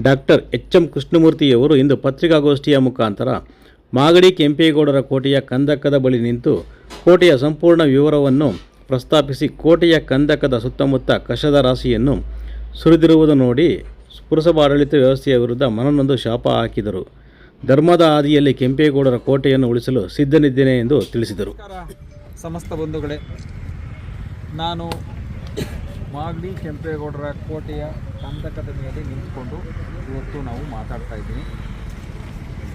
Doctor H M ಕೃಷ್ಣಮೂರ್ತಿಯವರು ಇಂದು ಪತ್ರಿಕಾಗೋಷ್ಠಿಯ ಮುಖಾಂತರ ಮಾಗಡಿ ಕೆಂಪೇಗೌಡರ ಕೋಟೆಯ ಕಂದಕದ ಬಳಿ ನಿಂತು ಕೋಟೆಯ ಸಂಪೂರ್ಣ ವಿವರವನ್ನು ಪ್ರಸ್ತಾಪಿಸಿ ಕೋಟೆಯ ಕಂದಕದ ಸುತ್ತಮುತ್ತ ಕಷದ ರಾಶಿಯನ್ನು ಸುರಿದಿರುವುದು ನೋಡಿ ಪುರಸಭಾಡಳಿತ ವ್ಯವಸ್ಥೆಯ ವಿರುದ್ಧ ಮನನೊಂದು ಶಾಪ ಹಾಕಿದರು. ಧರ್ಮದ ಹಾದಿಯಲ್ಲಿ ಕೆಂಪೇಗೌಡರ ಕೋಟೆಯನ್ನು ಉಳಿಸಲು ಸಿದ್ಧನಿದ್ದೇನೆ ಎಂದು ತಿಳಿಸಿದರು. ಸಮಸ್ತ ಬಂಧುಗಳೇ. ನಾನು ಮಾಗಡಿ, ಕೆಂಪೇಗೌಡರ ಕೋಟೆಯ ಕಂದಕದ ಮೇಲೆ ನಿಂತ್ಕೊಂಡು ಇವತ್ತು ನಾವು ಮಾತಾಡ್ತಾ ಇದ್ದೀನಿ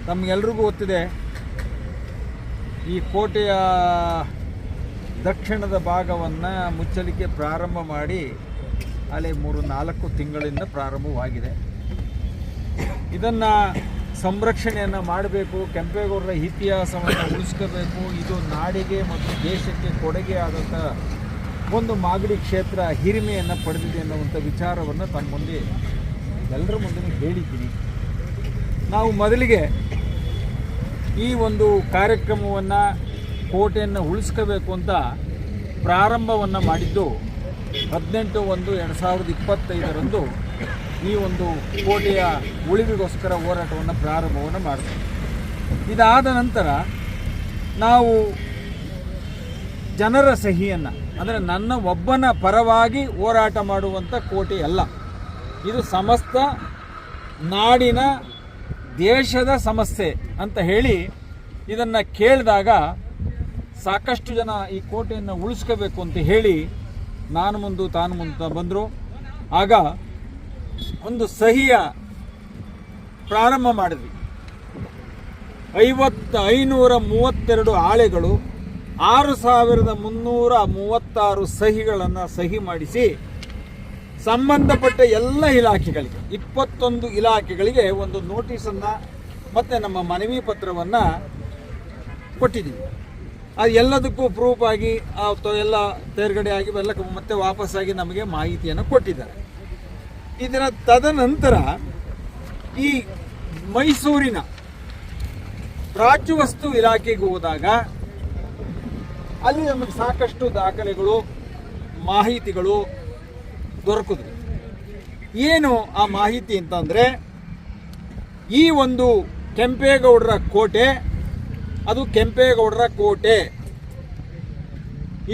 ತಮಗೆಲ್ರಿಗೂ ಗೊತ್ತಿದೆ, ಈ ಕೋಟೆಯ ದಕ್ಷಿಣದ ಭಾಗವನ್ನು ಮುಚ್ಚಲಿಕ್ಕೆ ಪ್ರಾರಂಭ ಮಾಡಿ ಅಲ್ಲಿ ಮೂರು, ನಾಲ್ಕು ತಿಂಗಳಿಂದ ಪ್ರಾರಂಭವಾಗಿದೆ. ಇದನ್ನು ಸಂರಕ್ಷಣೆಯನ್ನು ಮಾಡಬೇಕು, ಕೆಂಪೇಗೌಡರ ಇತಿಹಾಸವನ್ನು ಉಳಿಸ್ಕೋಬೇಕು, ಇದು ನಾಡಿಗೆ ಮತ್ತು ದೇಶಕ್ಕೆ ಕೊಡುಗೆ ಆದಂಥ ಒಂದು ಮಾಗಡಿ ಕ್ಷೇತ್ರ ಹಿರಿಮೆಯನ್ನು ಪಡೆದಿದೆ ಅನ್ನುವಂಥ ವಿಚಾರವನ್ನು ತಮ್ಮ ಮುಂದೆ ಎಲ್ಲರ ಮುಂದೆ ಹೇಳಿದ್ದೀನಿ. ನಾವು ಮೊದಲಿಗೆ ಈ ಒಂದು ಕಾರ್ಯಕ್ರಮವನ್ನು ಕೋಟೆಯನ್ನು ಉಳಿಸ್ಕೋಬೇಕು ಅಂತ ಪ್ರಾರಂಭವನ್ನು ಮಾಡಿದ್ದು ಹದಿನೆಂಟು ಒಂದು ಎರಡು ಸಾವಿರದ ಇಪ್ಪತ್ತೈದರಂದು ಈ ಒಂದು ಕೋಟೆಯ ಉಳಿವಿಗೋಸ್ಕರ ಹೋರಾಟವನ್ನು ಪ್ರಾರಂಭವನ್ನು ಮಾಡ್ತೀವಿ. ಇದಾದ ನಂತರ ನಾವು ಜನರ ಸಹಿಯನ್ನು ಅಂದರೆ ನನ್ನ ಒಬ್ಬನ ಪರವಾಗಿ ಹೋರಾಟ ಮಾಡುವಂಥ ಕೋಟೆ ಅಲ್ಲ. ಇದು ಸಮಸ್ತ ನಾಡಿನ ದೇಶದ ಸಮಸ್ಯೆ ಅಂತ ಹೇಳಿ ಇದನ್ನು ಕೇಳಿದಾಗ ಸಾಕಷ್ಟು ಜನ ಈ ಕೋಟೆಯನ್ನು ಉಳಿಸ್ಕೋಬೇಕು ಅಂತ ಹೇಳಿ ನಾನು ಮುಂದು ತಾನು ಮುಂದೆ ಬಂದರು. ಆಗ ಒಂದು ಸಹಿಯ ಪ್ರಾರಂಭ ಮಾಡಿದ್ವಿ. ಐವತ್ತು ಐನೂರ ಮೂವತ್ತೆರಡು ಆಳೆಗಳು ಆರು ಸಾವಿರದ ಮುನ್ನೂರ ಮೂವತ್ತಾರು ಸಹಿಗಳನ್ನು ಸಹಿ ಮಾಡಿಸಿ ಸಂಬಂಧಪಟ್ಟ ಎಲ್ಲ ಇಲಾಖೆಗಳಿಗೆ, ಇಪ್ಪತ್ತೊಂದು ಇಲಾಖೆಗಳಿಗೆ ಒಂದು ನೋಟಿಸನ್ನು ಮತ್ತು ನಮ್ಮ ಮನವಿ ಪತ್ರವನ್ನು ಕೊಟ್ಟಿದ್ದೀವಿ. ಅದು ಎಲ್ಲದಕ್ಕೂ ಪ್ರೂಫ್ ಆಗಿ ಎಲ್ಲ ತೇರ್ಗಡೆ ಆಗಿ ಎಲ್ಲ ಮತ್ತೆ ವಾಪಸ್ಸಾಗಿ ನಮಗೆ ಮಾಹಿತಿಯನ್ನು ಕೊಟ್ಟಿದ್ದಾರೆ. ಇದರ ತದನಂತರ ಈ ಮೈಸೂರಿನ ಪ್ರಾಚ್ಯವಸ್ತು ಇಲಾಖೆಗೆ ಹೋದಾಗ ಅಲ್ಲಿ ನಮಗೆ ಸಾಕಷ್ಟು ದಾಖಲೆಗಳು, ಮಾಹಿತಿಗಳು ದೊರಕಿದ್ವು ಏನು ಆ ಮಾಹಿತಿ ಅಂತಂದರೆ, ಈ ಒಂದು ಕೆಂಪೇಗೌಡರ ಕೋಟೆ, ಅದು ಕೆಂಪೇಗೌಡರ ಕೋಟೆ.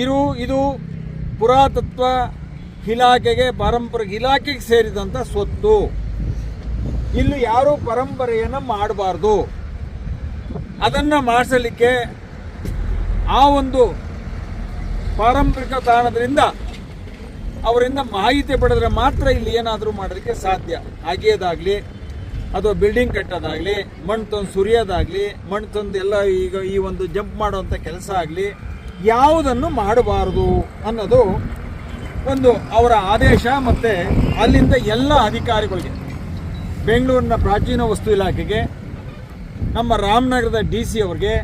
ಇರು, ಇದು ಪುರಾತತ್ವ ಇಲಾಖೆಗೆ ಪಾರಂಪರಿಕ ಇಲಾಖೆಗೆ ಸೇರಿದಂಥ ಸ್ವತ್ತು. ಇಲ್ಲಿ ಯಾರೂ ಪರಂಪರೆಯನ್ನು ಮಾಡಬಾರ್ದು. ಅದನ್ನು ಮಾಡಿಸಲಿಕ್ಕೆ ಆ ಒಂದು ಪಾರಂಪರಿಕ ತಾಣದಿಂದ ಅವರಿಂದ ಮಾಹಿತಿ ಪಡೆದ್ರೆ ಮಾತ್ರ ಇಲ್ಲಿ ಏನಾದರೂ ಮಾಡೋದಕ್ಕೆ ಸಾಧ್ಯ. ಆಗಿಯೋದಾಗಲಿ ಅಥವಾ ಬಿಲ್ಡಿಂಗ್ ಕಟ್ಟೋದಾಗಲಿ, ಮಣ್ಣು ತಂದು ಸುರಿಯೋದಾಗಲಿ, ಮಣ್ಣು ತಂದು ಎಲ್ಲ ಈಗ ಈ ಒಂದು ಜಂಪ್ ಮಾಡುವಂಥ ಕೆಲಸ ಆಗಲಿ, ಯಾವುದನ್ನು ಮಾಡಬಾರದು ಅನ್ನೋದು ಒಂದು ಅವರ ಆದೇಶ ಮತ್ತು ಅಲ್ಲಿಂದ ಎಲ್ಲ ಅಧಿಕಾರಿಗಳಿಗೆ. ಬೆಂಗಳೂರಿನ ಪ್ರಾಚೀನ ವಸ್ತು ಇಲಾಖೆಗೆ, ನಮ್ಮ ರಾಮನಗರದ ಡಿ ಸಿ ಅವರಿಗೆ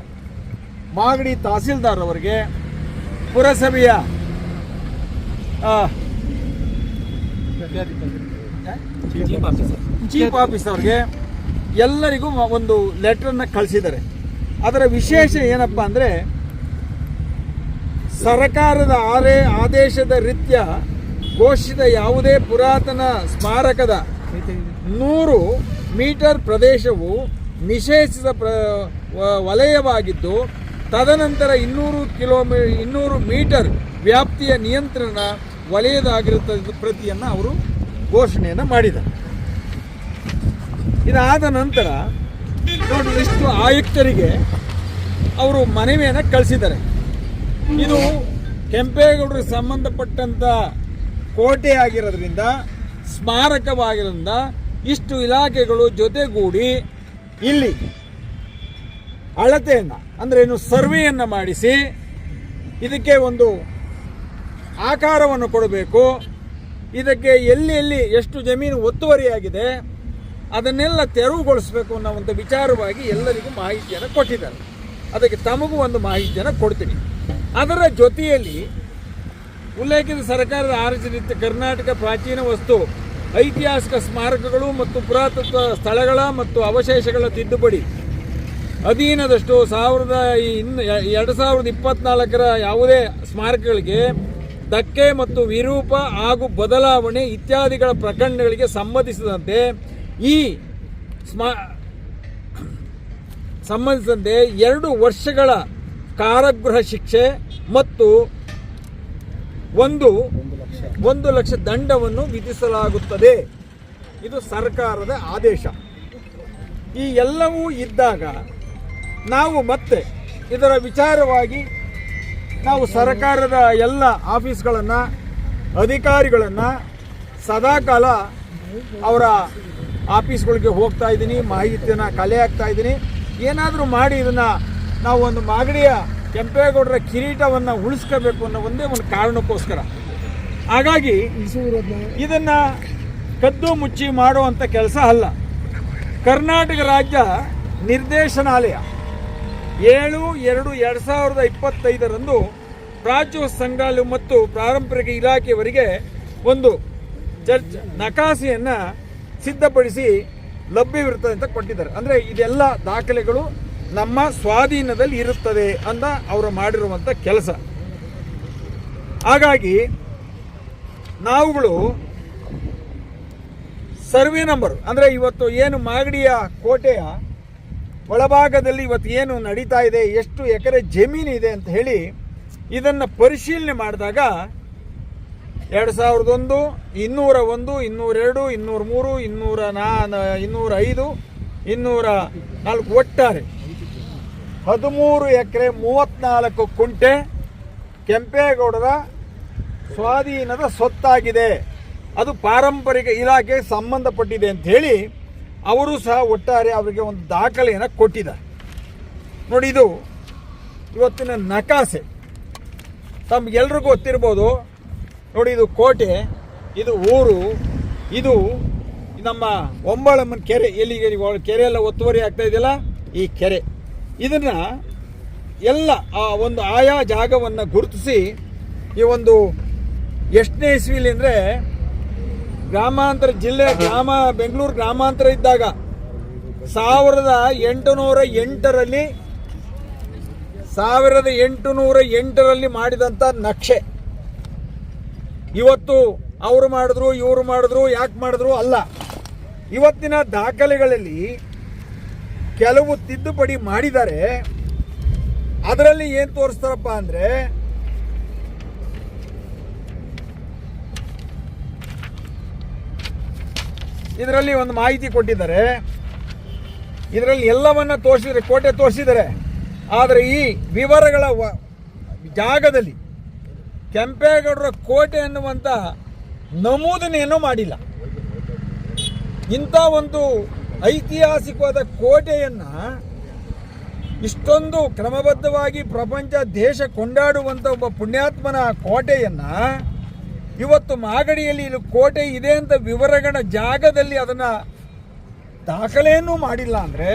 ಮಾಗಡಿ ತಹಸೀಲ್ದಾರ್ ಅವರಿಗೆ ಪುರಸಭೆಯ ಚೀಫ್ ಆಫೀಸ್ ಅವ್ರಿಗೆ ಎಲ್ಲರಿಗೂ ಒಂದು ಲೆಟ್ರನ್ನು ಕಳಿಸಿದ್ದಾರೆ. ಅದರ ವಿಶೇಷ ಏನಪ್ಪ ಅಂದರೆ ಸರ್ಕಾರದ ಆರೆ ಆದೇಶದ ರೀತ್ಯ ಘೋಷಿತ ಯಾವುದೇ ಪುರಾತನ ಸ್ಮಾರಕದ ನೂರು ಮೀಟರ್ ಪ್ರದೇಶವು ನಿಷೇಧಿಸಿದ ಪ್ರ ವಲಯವಾಗಿದ್ದು ತದನಂತರ ಇನ್ನೂರು ಕಿಲೋಮೀ, ಇನ್ನೂರು ಮೀಟರ್ ವ್ಯಾಪ್ತಿಯ ನಿಯಂತ್ರಣ ವಲಯದಾಗಿರುತ್ತದೆ ಪ್ರತಿಯನ್ನು ಅವರು ಘೋಷಣೆಯನ್ನು ಮಾಡಿದ್ದಾರೆ. ಇದಾದ ನಂತರ ನೋಡಿ ಇಷ್ಟು ಆಯುಕ್ತರಿಗೆ ಅವರು ಮನವಿಯನ್ನು ಕಳಿಸಿದ್ದಾರೆ. ಇದು ಕೆಂಪೇಗೌಡರಿಗೆ ಸಂಬಂಧಪಟ್ಟಂಥ ಕೋಟೆ ಆಗಿರೋದ್ರಿಂದ, ಸ್ಮಾರಕವಾಗಿರೋದ್ರಿಂದ ಇಷ್ಟು ಇಲಾಖೆಗಳು ಜೊತೆಗೂಡಿ ಇಲ್ಲಿ ಅಳತೆಯನ್ನು ಅಂದರೆ ಏನು ಸರ್ವೆಯನ್ನು ಮಾಡಿಸಿ ಇದಕ್ಕೆ ಒಂದು ಆಕಾರವನ್ನು ಕೊಡಬೇಕು. ಇದಕ್ಕೆ ಎಲ್ಲಿ ಎಲ್ಲಿ ಎಷ್ಟು ಜಮೀನು ಒತ್ತುವರಿಯಾಗಿದೆ, ಅದನ್ನೆಲ್ಲ ತೆರವುಗೊಳಿಸಬೇಕು ಅನ್ನೋ ಒಂದು ವಿಚಾರವಾಗಿ ಎಲ್ಲರಿಗೂ ಮಾಹಿತಿಯನ್ನು ಕೊಟ್ಟಿದ್ದಾರೆ. ಅದಕ್ಕೆ ತಮಗೂ ಒಂದು ಮಾಹಿತಿಯನ್ನು ಕೊಡ್ತೀನಿ. ಅದರ ಜೊತೆಯಲ್ಲಿ ಉಲ್ಲೇಖಿತ ಸರ್ಕಾರದ ಆರಿಸಿದ ಕರ್ನಾಟಕ ಪ್ರಾಚೀನ ವಸ್ತು, ಐತಿಹಾಸಿಕ ಸ್ಮಾರಕಗಳು ಮತ್ತು ಪುರಾತತ್ವ ಸ್ಥಳಗಳ ಮತ್ತು ಅವಶೇಷಗಳ ತಿದ್ದುಪಡಿ ಅಧೀನದಷ್ಟು ಸಾವಿರದ ಇನ್ನು ಎರಡು ಸಾವಿರದ ಇಪ್ಪತ್ನಾಲ್ಕರ ಯಾವುದೇ ಸ್ಮಾರಕಗಳಿಗೆ ಧಕ್ಕೆ ಮತ್ತು ವಿರೂಪ ಹಾಗೂ ಬದಲಾವಣೆ ಇತ್ಯಾದಿಗಳ ಪ್ರಕರಣಗಳಿಗೆ ಸಂಬಂಧಿಸಿದಂತೆ ಈ ಸ್ಮಾ, ಸಂಬಂಧಿಸಿದಂತೆ ಎರಡು ವರ್ಷಗಳ ಕಾರಗೃಹ ಶಿಕ್ಷೆ ಮತ್ತು ಒಂದು ಒಂದು ಲಕ್ಷ ದಂಡವನ್ನು ವಿಧಿಸಲಾಗುತ್ತದೆ. ಇದು ಸರ್ಕಾರದ ಆದೇಶ. ಈ ಎಲ್ಲವೂ ಇದ್ದಾಗ ನಾವು ಮತ್ತೆ ಇದರ ವಿಚಾರವಾಗಿ ನಾವು ಸರ್ಕಾರದ ಎಲ್ಲ ಆಫೀಸ್ಗಳನ್ನು, ಅಧಿಕಾರಿಗಳನ್ನು ಸದಾಕಾಲ ಅವರ ಆಫೀಸ್ಗಳಿಗೆ ಹೋಗ್ತಾ ಇದ್ದೀನಿ, ಮಾಹಿತಿಯನ್ನು ಕಲೆ ಹಾಕ್ತಾ ಇದ್ದೀನಿ. ಏನಾದರೂ ಮಾಡಿ ಇದನ್ನು ನಾವು ಒಂದು ಮಾಗಡಿಯ ಕೆಂಪೇಗೌಡರ ಕಿರೀಟವನ್ನು ಉಳಿಸ್ಕೋಬೇಕು ಅನ್ನೋ ಒಂದೇ ಒಂದು ಕಾರಣಕ್ಕೋಸ್ಕರ. ಹಾಗಾಗಿ ಇದನ್ನು ಕದ್ದು ಮುಚ್ಚಿ ಮಾಡುವಂಥ ಕೆಲಸ ಅಲ್ಲ. ಕರ್ನಾಟಕ ರಾಜ್ಯ ನಿರ್ದೇಶನಾಲಯ ಏಳು ಎರಡು ಎರಡು ಸಾವಿರದ ಇಪ್ಪತ್ತೈದರಂದು ಸಂಘಾಲು ಮತ್ತು ಪಾರಂಪರಿಕ ಇಲಾಖೆಯವರಿಗೆ ಒಂದು ಜಡ್ಜ್ ನಕಾಸೆಯನ್ನು ಸಿದ್ಧಪಡಿಸಿ ಲಭ್ಯವಿರುತ್ತದೆ ಅಂತ ಕೊಟ್ಟಿದ್ದಾರೆ. ಅಂದರೆ ಇದೆಲ್ಲ ದಾಖಲೆಗಳು ನಮ್ಮ ಸ್ವಾಧೀನದಲ್ಲಿ ಇರುತ್ತದೆ ಅಂತ ಅವರು ಮಾಡಿರುವಂಥ ಕೆಲಸ. ಹಾಗಾಗಿ ನಾವುಗಳು ಸರ್ವೆ ನಂಬರ್, ಅಂದರೆ ಇವತ್ತು ಏನು ಮಾಗಡಿಯ ಕೋಟೆಯ ಒಳಭಾಗದಲ್ಲಿ ಇವತ್ತು ಏನು ನಡೀತಾ ಇದೆ, ಎಷ್ಟು ಎಕರೆ ಜಮೀನು ಇದೆ ಅಂತ ಹೇಳಿ ಇದನ್ನು ಪರಿಶೀಲನೆ ಮಾಡಿದಾಗ ಎರಡು ಸಾವಿರದ ಒಂದು, ಇನ್ನೂರ ಒಂದು ಇನ್ನೂರೆರಡು ಇನ್ನೂರ ಮೂರು, ಇನ್ನೂರ ನಾ ಇನ್ನೂರ ಐದು, ಇನ್ನೂರ ನಾಲ್ಕು ಒಟ್ಟಾರೆ. ಹದಿಮೂರು ಎಕರೆ ಮೂವತ್ತ್ನಾಲ್ಕು ಕುಂಟೆ ಕೆಂಪೇಗೌಡರ ಸ್ವಾಧೀನದ ಸೊತ್ತಾಗಿದೆ ಅದು ಪಾರಂಪರಿಕ ಇಲಾಖೆಗೆ ಸಂಬಂಧಪಟ್ಟಿದೆ ಅಂತ ಹೇಳಿ ಅವರು ಸಹ ಒಟ್ಟಾರೆ ಅವರಿಗೆ ಒಂದು ದಾಖಲೆಯನ್ನು ಕೊಟ್ಟಿದ್ದಾರೆ. ನೋಡಿ ಇದು ಇವತ್ತಿನ ನಕಾಸೆ. ತಮಗೆಲ್ರಿಗೂ ಗೊತ್ತಿರ್ಬೋದು. ನೋಡಿ ಇದು ಕೋಟೆ, ಇದು ಊರು, ಇದು ನಮ್ಮ ಒಂಬಳಮ್ಮನ ಕೆರೆ. ಎಲ್ಲಿಗೆ ಕೆರೆ ಎಲ್ಲ ಒತ್ತುವರಿ ಆಗ್ತಾ ಇದೆಯಲ್ಲ? ಈ ಕೆರೆ. ಇದನ್ನು ಎಲ್ಲ ಆ ಒಂದು ಆಯಾ ಜಾಗವನ್ನು ಗುರುತಿಸಿ ಈ ಒಂದು ಎಷ್ಟನೇ ಇಸ್ವಿಲಿ ಅಂದರೆ ಗ್ರಾಮಾಂತರ ಜಿಲ್ಲೆ ಗ್ರಾಮ, ಬೆಂಗಳೂರು ಗ್ರಾಮಾಂತರ ಇದ್ದಾಗ ಸಾವಿರದ ಎಂಟುನೂರ ಎಂಟರಲ್ಲಿ, ಸಾವಿರದ ಎಂಟುನೂರ ಎಂಟರಲ್ಲಿ ಮಾಡಿದಂಥ ನಕ್ಷೆ. ಇವತ್ತು ಅವರು ಮಾಡಿದ್ರು, ಇವರು ಮಾಡಿದ್ರು, ಯಾಕೆ ಮಾಡಿದ್ರು ಅಲ್ಲ. ಇವತ್ತಿನ ದಾಖಲೆಗಳಲ್ಲಿ ಕೆಲವು ತಿದ್ದುಪಡಿ ಮಾಡಿದ್ದಾರೆ. ಅದರಲ್ಲಿ ಏನು ತೋರಿಸ್ತಾರಪ್ಪ ಅಂದರೆ ಇದರಲ್ಲಿ ಒಂದು ಮಾಹಿತಿ ಕೊಟ್ಟಿದ್ದಾರೆ. ಇದರಲ್ಲಿ ಎಲ್ಲವನ್ನ ತೋರಿಸಿದರೆ, ಕೋಟೆ ತೋರಿಸಿದ್ದಾರೆ. ಆದರೆ ಈ ವಿವರಗಳ ಜಾಗದಲ್ಲಿ ಕೆಂಪೇಗೌಡರ ಕೋಟೆ ಅನ್ನುವಂಥ ನಮೂದನೆಯನ್ನು ಮಾಡಿಲ್ಲ. ಇಂಥ ಒಂದು ಐತಿಹಾಸಿಕವಾದ ಕೋಟೆಯನ್ನು ಇಷ್ಟೊಂದು ಕ್ರಮಬದ್ಧವಾಗಿ ಪ್ರಪಂಚ ದೇಶ ಕೊಂಡಾಡುವಂಥ ಒಬ್ಬ ಪುಣ್ಯಾತ್ಮನ ಕೋಟೆಯನ್ನು ಇವತ್ತು ಮಾಗಡಿಯಲ್ಲಿ ಇಲ್ಲಿ ಕೋಟೆ ಇದೆ ಅಂತ ವಿವರಗಳ ಜಾಗದಲ್ಲಿ ಅದನ್ನು ದಾಖಲೆಯನ್ನು ಮಾಡಿಲ್ಲ ಅಂದರೆ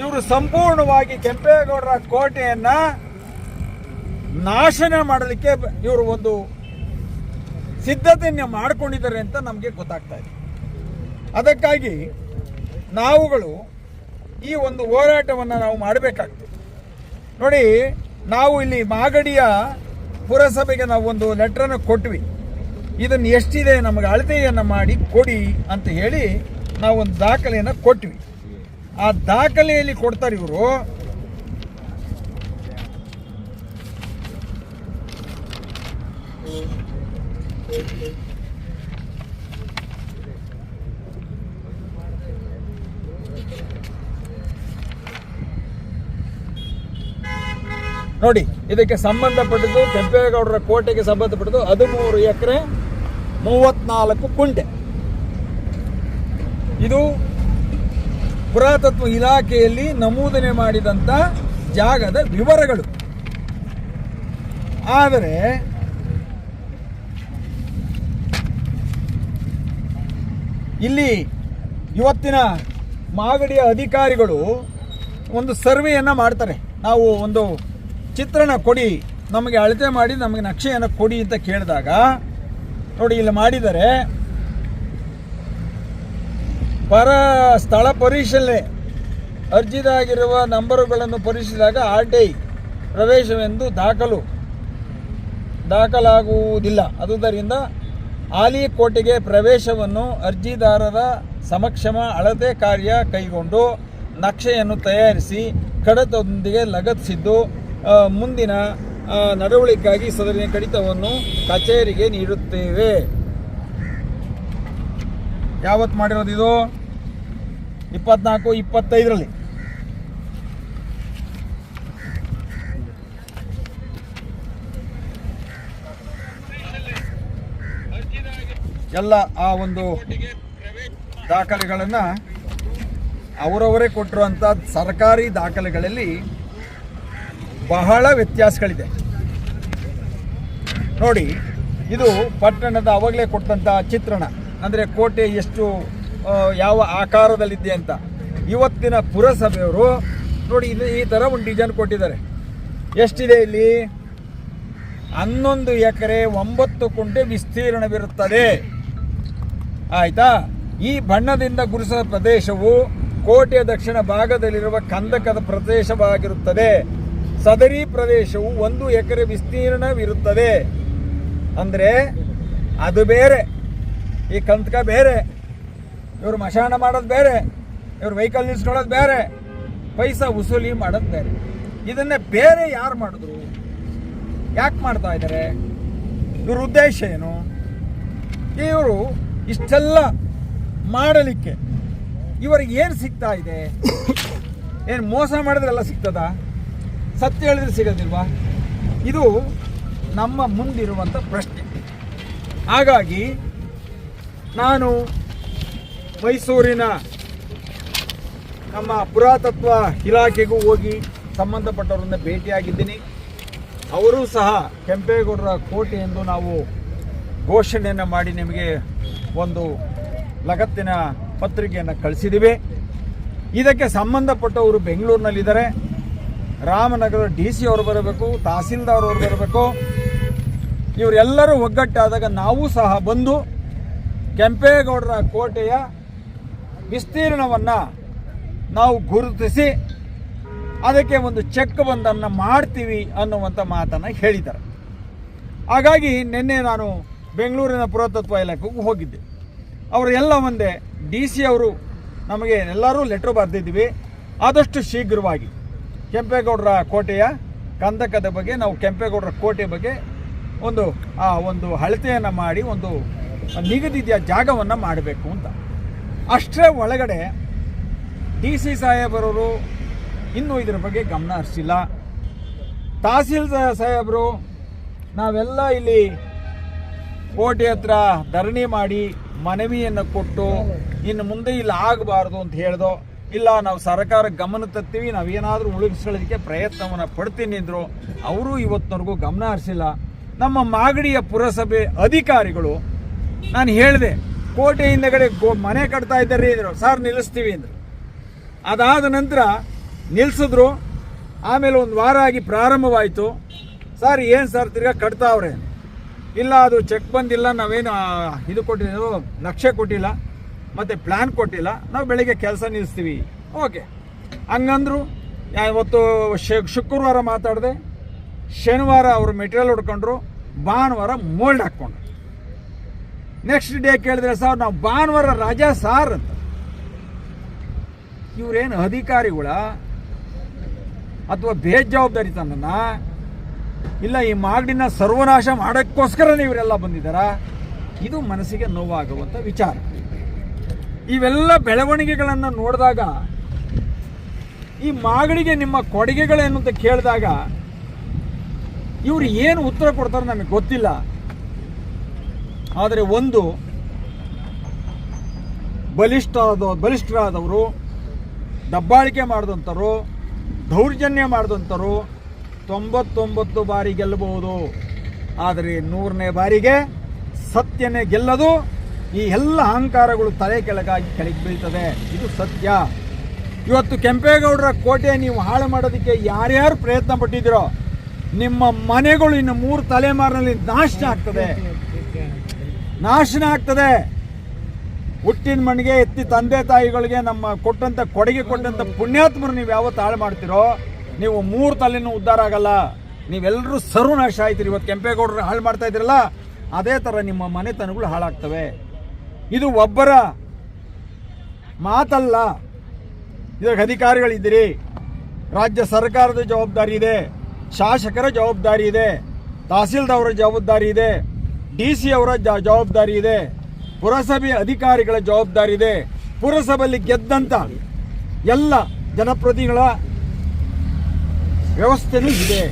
ಇವರು ಸಂಪೂರ್ಣವಾಗಿ ಕೆಂಪೇಗೌಡರ ಕೋಟೆಯನ್ನು ನಾಶನ ಮಾಡಲಿಕ್ಕೆ ಇವರು ಒಂದು ಸಿದ್ಧತೆಯನ್ನು ಮಾಡಿಕೊಂಡಿದ್ದಾರೆ ಅಂತ ನಮಗೆ ಗೊತ್ತಾಗ್ತಾ ಇದೆ. ಅದಕ್ಕಾಗಿ ನಾವುಗಳು ಈ ಒಂದು ಹೋರಾಟವನ್ನು ನಾವು ಮಾಡಬೇಕಾಗ್ತದೆ. ನೋಡಿ, ನಾವು ಇಲ್ಲಿ ಮಾಗಡಿಯ ಪುರಸಭೆಗೆ ನಾವು ಒಂದು ಲೆಟ್ರನ್ನು ಕೊಟ್ವಿ. ಇದನ್ನು ಎಷ್ಟಿದೆ ನಮಗೆ ಅಳತೆಯನ್ನು ಮಾಡಿ ಕೊಡಿ ಅಂತ ಹೇಳಿ ನಾವು ಒಂದು ದಾಖಲೆಯನ್ನು ಕೊಟ್ವಿ. ಆ ದಾಖಲೆಯಲ್ಲಿ ಕೊಡ್ತಾರೆ ಇವರು. ನೋಡಿ, ಇದಕ್ಕೆ ಸಂಬಂಧಪಟ್ಟದ್ದು ಕೆಂಪೇಗೌಡರ ಕೋಟೆಗೆ ಸಂಬಂಧಪಟ್ಟದ್ದು ಹದಿಮೂರು ಎಕರೆ ಮೂವತ್ನಾಲ್ಕು ಕುಂಟೆ. ಇದು ಪುರಾತತ್ವ ಇಲಾಖೆಯಲ್ಲಿ ನಮೂದನೆ ಮಾಡಿದಂಥ ಜಾಗದ ವಿವರಗಳು. ಆದರೆ, ಇಲ್ಲಿ ಇವತ್ತಿನ ಮಾಗಡಿಯ ಅಧಿಕಾರಿಗಳು ಒಂದು ಸರ್ವೆಯನ್ನು ಮಾಡ್ತಾರೆ. ನಾವು ಒಂದು ಚಿತ್ರಣ ಕೊಡಿ, ನಮಗೆ ಅಳತೆ ಮಾಡಿ, ನಮಗೆ ನಕ್ಷೆಯನ್ನು ಕೊಡಿ ಅಂತ ಕೇಳಿದಾಗ, ನೋಡಿ ಇಲ್ಲಿ ಮಾಡಿದರೆ, ಪರ ಸ್ಥಳ ಪರಿಶೀಲನೆ, ಅರ್ಜಿದಾಗಿರುವ ನಂಬರುಗಳನ್ನು ಪರಿಶೀಲಿಸಿದಾಗ ಆರ್ ಟಿ ಐ ಪ್ರವೇಶವೆಂದು ದಾಖಲು, ದಾಖಲಾಗುವುದಿಲ್ಲ. ಅದುದರಿಂದ ಆಲಿ ಕೋಟೆಗೆ ಪ್ರವೇಶವನ್ನು ಅರ್ಜಿದಾರರ ಸಮಕ್ಷಮ ಅಳತೆ ಕಾರ್ಯ ಕೈಗೊಂಡು ನಕ್ಷೆಯನ್ನು ತಯಾರಿಸಿ, ಕಡತದೊಂದಿಗೆ ಲಗತ್ತಿಸಿದ್ದು ಮುಂದಿನ ನಡವಳಿಕೆಗಾಗಿ ಸದರಿನ ಕಡಿತವನ್ನು ಕಚೇರಿಗೆ ನೀಡುತ್ತೇವೆ. ಯಾವತ್ತು ಮಾಡಿರೋದು ಇದು? ಇಪ್ಪತ್ನಾಲ್ಕು, ಇಪ್ಪತ್ತೈದರಲ್ಲಿ. ಎಲ್ಲ ಆ ಒಂದು ದಾಖಲೆಗಳನ್ನು ಅವರವರೇ ಕೊಟ್ಟಿರುವಂಥ ಸರ್ಕಾರಿ ದಾಖಲೆಗಳಲ್ಲಿ ಬಹಳ ವ್ಯತ್ಯಾಸಗಳಿದೆ. ನೋಡಿ, ಇದು ಪಟ್ಟಣದ ಅವಾಗಲೇ ಕೊಟ್ಟಂಥ ಚಿತ್ರಣ. ಅಂದರೆ ಕೋಟೆ ಎಷ್ಟು ಯಾವ ಆಕಾರದಲ್ಲಿದೆ ಅಂತ. ಇವತ್ತಿನ ಪುರಸಭೆಯವರು, ನೋಡಿ, ಇದು ಈ ಥರ ಒಂದು ಡಿಸೈನ್ ಕೊಟ್ಟಿದ್ದಾರೆ. ಎಷ್ಟಿದೆ ಇಲ್ಲಿ? ಹನ್ನೊಂದು ಎಕರೆ, ಒಂಬತ್ತು ಕುಂಟೆ ವಿಸ್ತೀರ್ಣವಿರುತ್ತದೆ. ಆಯಿತಾ? ಈ ಬಣ್ಣದಿಂದ ಗುರುಸಿದ ಪ್ರದೇಶವು ಕೋಟೆಯ ದಕ್ಷಿಣ ಭಾಗದಲ್ಲಿರುವ ಕಂದಕದ ಪ್ರದೇಶವಾಗಿರುತ್ತದೆ. ಸದರಿ ಪ್ರದೇಶವು ಒಂದು ಎಕರೆ ವಿಸ್ತೀರ್ಣವಿರುತ್ತದೆ. ಅಂದರೆ ಅದು ಬೇರೆ. ಈ ಕಂತಕ ಬೇರೆ. ಇವರು ಮಶಾನ ಮಾಡೋದು ಬೇರೆ. ಇವರು ವೆಹಿಕಲ್ ನಿಲ್ಸ್ಕೊಳ್ಳೋದು ಬೇರೆ. ಪೈಸಾ ವಸೂಲಿ ಮಾಡೋದು ಬೇರೆ. ಇದನ್ನೇ ಬೇರೆ ಯಾರು ಮಾಡಿದ್ರು? ಯಾಕೆ ಮಾಡ್ತಾ ಇದ್ದಾರೆ ಇವ್ರ ಉದ್ದೇಶ ಏನು? ಇವರು ಇಷ್ಟೆಲ್ಲ ಮಾಡಲಿಕ್ಕೆ ಇವರಿಗೆ ಏನು ಸಿಗ್ತಾ ಇದೆ? ಏನು ಮೋಸ ಮಾಡಿದ್ರೆಲ್ಲ ಸಿಗ್ತದಾ? ಸತ್ಯ ಹೇಳಿದ್ರೆ ಸಿಗೋದಿಲ್ವಾ? ಇದು ನಮ್ಮ ಮುಂದಿರುವಂಥ ಪ್ರಶ್ನೆ. ಹಾಗಾಗಿ ನಾನು ಮೈಸೂರಿನ ನಮ್ಮ ಪುರಾತತ್ವ ಇಲಾಖೆಗೂ ಹೋಗಿ ಸಂಬಂಧಪಟ್ಟವರನ್ನ ಭೇಟಿಯಾಗಿದ್ದೀನಿ. ಅವರೂ ಸಹ ಕೆಂಪೇಗೌಡರ ಕೋಟೆ ಎಂದು ನಾವು ಘೋಷಣೆಯನ್ನು ಮಾಡಿ ನಿಮಗೆ ಒಂದು ಲಗತ್ತಿನ ಪತ್ರಿಕೆಯನ್ನು ಕಳಿಸಿದ್ದೀವಿ ಇದಕ್ಕೆ ಸಂಬಂಧಪಟ್ಟವರು ಬೆಂಗಳೂರಿನಲ್ಲಿದ್ದಾರೆ. ರಾಮನಗರ ಡಿ ಸಿ ಅವರು ಬರಬೇಕು, ತಹಸೀಲ್ದಾರ್ ಅವರು ಬರಬೇಕು. ಇವರೆಲ್ಲರೂ ಒಗ್ಗಟ್ಟಾದಾಗ ನಾವು ಸಹ ಬಂದು ಕೆಂಪೇಗೌಡರ ಕೋಟೆಯ ವಿಸ್ತೀರ್ಣವನ್ನು ನಾವು ಗುರುತಿಸಿ ಅದಕ್ಕೆ ಒಂದು ಚೆಕ್ ಬಂದನ್ನು ಮಾಡ್ತೀವಿ ಅನ್ನುವಂಥ ಮಾತನ್ನು ಹೇಳಿದ್ದಾರೆ. ಹಾಗಾಗಿ ನಿನ್ನೆ ನಾನು ಬೆಂಗಳೂರಿನ ಪುರಾತತ್ವ ಇಲಾಖೆಗೆ ಹೋಗಿದ್ದೆ. ಅವರೆಲ್ಲ ಒಂದೇ, ಡಿ ಸಿ ಅವರು ನಮಗೆ ಎಲ್ಲರೂ ಲೆಟ್ರ್ ಬರೆದಿದ್ದೀವಿ ಆದಷ್ಟು ಶೀಘ್ರವಾಗಿ. ಕೆಂಪೇಗೌಡರ ಕೋಟೆಯ ಕಂದಕದ ಬಗ್ಗೆ, ನಾವು ಕೆಂಪೇಗೌಡರ ಕೋಟೆ ಬಗ್ಗೆ ಒಂದು, ಆ ಒಂದು ಅಳತೆಯನ್ನು ಮಾಡಿ, ಒಂದು ನಿಗದಿತ ಜಾಗವನ್ನು ಮಾಡಬೇಕು ಅಂತ. ಅಷ್ಟೇ ಒಳಗಡೆ ಡಿ ಸಿ ಸಾಹೇಬರವರು ಇನ್ನೂ ಇದರ ಬಗ್ಗೆ ಗಮನ ಹರಿಸಿಲ್ಲ. ತಹಸೀಲ್ ಸಾಹೇಬರು, ನಾವೆಲ್ಲ ಇಲ್ಲಿ ಕೋಟೆ ಹತ್ರ ಧರಣಿ ಮಾಡಿ ಮನವಿಯನ್ನು ಕೊಟ್ಟು ಇನ್ನು ಮುಂದೆ ಇಲ್ಲಿ ಆಗಬಾರ್ದು ಅಂತ ಹೇಳ್ದೋ ಇಲ್ಲ, ನಾವು ಸರ್ಕಾರ ಗಮನ ತತ್ತೀವಿ ನಾವೇನಾದರೂ ಉಳಿಸ್ಕೊಳ್ಳೋದಕ್ಕೆ ಪ್ರಯತ್ನವನ್ನು ಪಡ್ತೀನಿ ಅಂದರು, ಅವರು ಇವತ್ತಿನವರೆಗೂ ಗಮನ ಹರಿಸಿಲ್ಲ. ನಮ್ಮ ಮಾಗಡಿಯ ಪುರಸಭೆ ಅಧಿಕಾರಿಗಳು, ನಾನು ಹೇಳಿದೆ ಕೋಟೆ ಹಿಂದಗಡೆ ಗೋ, ಮನೆ ಕಟ್ತಾ ಇದ್ದಾರೆ ಅಂದರು, ಸರ್, ನಿಲ್ಲಿಸ್ತೀವಿ ಅಂದರು. ಅದಾದ ನಂತರ ನಿಲ್ಲಿಸಿದ್ರು ಆಮೇಲೆ ಒಂದು ವಾರ ಆಗಿ ಪ್ರಾರಂಭವಾಯಿತು. ಸರ್, ಏನು ಸರ್, ತಿರ್ಗಾ ಕಟ್ತಾವ್ರೆ? ಇಲ್ಲ, ಅದು ಚೆಕ್ ಬಂದಿಲ್ಲ, ನಾವೇನು ಇದು ಕೊಟ್ಟಿದ್ದು ನಕ್ಷೆ ಕೊಟ್ಟಿಲ್ಲ. ಮತ್ತು ಪ್ಲ್ಯಾನ್ ಕೊಟ್ಟಿಲ್ಲ. ನಾವು ಬೆಳಿಗ್ಗೆ ಕೆಲಸ ನಿಲ್ಲಿಸ್ತೀವಿ ಓಕೆ ಹಂಗಂದ್ರು ಇವತ್ತು ಶುಕ್ರವಾರ ಮಾತಾಡಿದೆ. ಶನಿವಾರ ಅವರು ಮೆಟೀರಿಯಲ್ ಹೊಡ್ಕೊಂಡ್ರು. ಭಾನುವಾರ ಮೋಲ್ಡ್ ಹಾಕ್ಕೊಂಡ್ರು. ನೆಕ್ಸ್ಟ್ ಡೇ ಕೇಳಿದ್ರೆ, ಸರ್, ನಾವು ಭಾನುವಾರ ರಜಾ ಸಾರ್ ಅಂತ. ಇವರೇನು ಅಧಿಕಾರಿಗಳ ಅಥವಾ ಬೇಜವಾಬ್ದಾರಿತನನ್ನ ಇಲ್ಲ, ಈ ಮಾಗಡಿನ ಸರ್ವನಾಶ ಮಾಡೋಕ್ಕೋಸ್ಕರನೇ ಇವರೆಲ್ಲ ಬಂದಿದ್ದಾರಾ? ಇದು ಮನಸ್ಸಿಗೆ ನೋವಾಗುವಂಥ ವಿಚಾರ. ಇವೆಲ್ಲ ಬೆಳವಣಿಗೆಗಳನ್ನು ನೋಡಿದಾಗ, ಈ ಮಾಗಡಿಗೆ ನಿಮ್ಮ ಕೊಡುಗೆಗಳೇನು ಅಂತ ಕೇಳಿದಾಗ, ಇವರು ಏನು ಉತ್ತರ ಕೊಡ್ತಾರೆ ನಮಗೆ ಗೊತ್ತಿಲ್ಲ. ಆದರೆ ಒಂದು ಬಲಿಷ್ಠರಾದ ಬಲಿಷ್ಠರಾದವರು, ದಬ್ಬಾಳಿಕೆ ಮಾಡಿದಂಥವ್ರು ದೌರ್ಜನ್ಯ ಮಾಡಿದಂಥವ್ರು ತೊಂಬತ್ತೊಂಬತ್ತು ಬಾರಿ ಗೆಲ್ಲಬಹುದು. ಆದರೆ ನೂರನೇ ಬಾರಿಗೆ ಸತ್ಯನೇ ಗೆಲ್ಲದು. ಈ ಎಲ್ಲ ಅಹಂಕಾರಗಳು ತಲೆ ಕೆಳಗಾಗಿ ಕೆಳಗೆ ಬೀಳ್ತದೆ. ಇದು ಸತ್ಯ. ಇವತ್ತು ಕೆಂಪೇಗೌಡರ ಕೋಟೆ ನೀವು ಹಾಳು ಮಾಡೋದಕ್ಕೆ ಯಾರ್ಯಾರು ಪ್ರಯತ್ನ ಪಟ್ಟಿದ್ದೀರೋ, ನಿಮ್ಮ ಮನೆಗಳು ಇನ್ನು ಮೂರು ತಲೆಮಾರಿನಲ್ಲಿ ನಾಶ ಆಗ್ತದೆ. ನಾಶನ ಆಗ್ತದೆ. ಹುಟ್ಟಿನ ಮಣ್ಣಿಗೆ ಎತ್ತಿ ತಂದೆ ತಾಯಿಗಳಿಗೆ ನಮ್ಮ ಕೊಟ್ಟಂತ, ಕೊಡುಗೆ ಕೊಟ್ಟಂತ ಪುಣ್ಯಾತ್ಮರು ನೀವು ಯಾವತ್ತು ಹಾಳು ಮಾಡ್ತಿರೋ, ನೀವು ಮೂರು ತಲೆನೂ ಉದ್ಧಾರ ಆಗಲ್ಲ. ನೀವೆಲ್ಲರೂ ಸರ್ವನಾಶ ಆಯ್ತೀರಿ. ಇವತ್ತು ಕೆಂಪೇಗೌಡರು ಹಾಳು ಮಾಡ್ತಾ ಇದ್ರಲ್ಲ, ಅದೇ ಥರ ನಿಮ್ಮ ಮನೆತನಗಳು ಹಾಳಾಗ್ತವೆ. ಇದು ಒಬ್ಬರ ಮಾತಲ್ಲ. ಇದಕ್ಕೆ ಅಧಿಕಾರಿಗಳಿದ್ದೀರಿ. ರಾಜ್ಯ ಸರ್ಕಾರದ ಜವಾಬ್ದಾರಿ ಇದೆ. ಶಾಸಕರ ಜವಾಬ್ದಾರಿ ಇದೆ. ತಹಸೀಲ್ದಾರ್ ಜವಾಬ್ದಾರಿ ಇದೆ. ಡಿ ಸಿ ಅವರ ಜವಾಬ್ದಾರಿ ಇದೆ. ಪುರಸಭೆ ಅಧಿಕಾರಿಗಳ ಜವಾಬ್ದಾರಿ ಇದೆ. ಪುರಸಭೆಯಲ್ಲಿ ಗೆದ್ದಂಥ ಎಲ್ಲ ಜನಪ್ರತಿನಿಧಿಗಳ ವ್ಯವಸ್ಥೆನೂ ಇದೆ.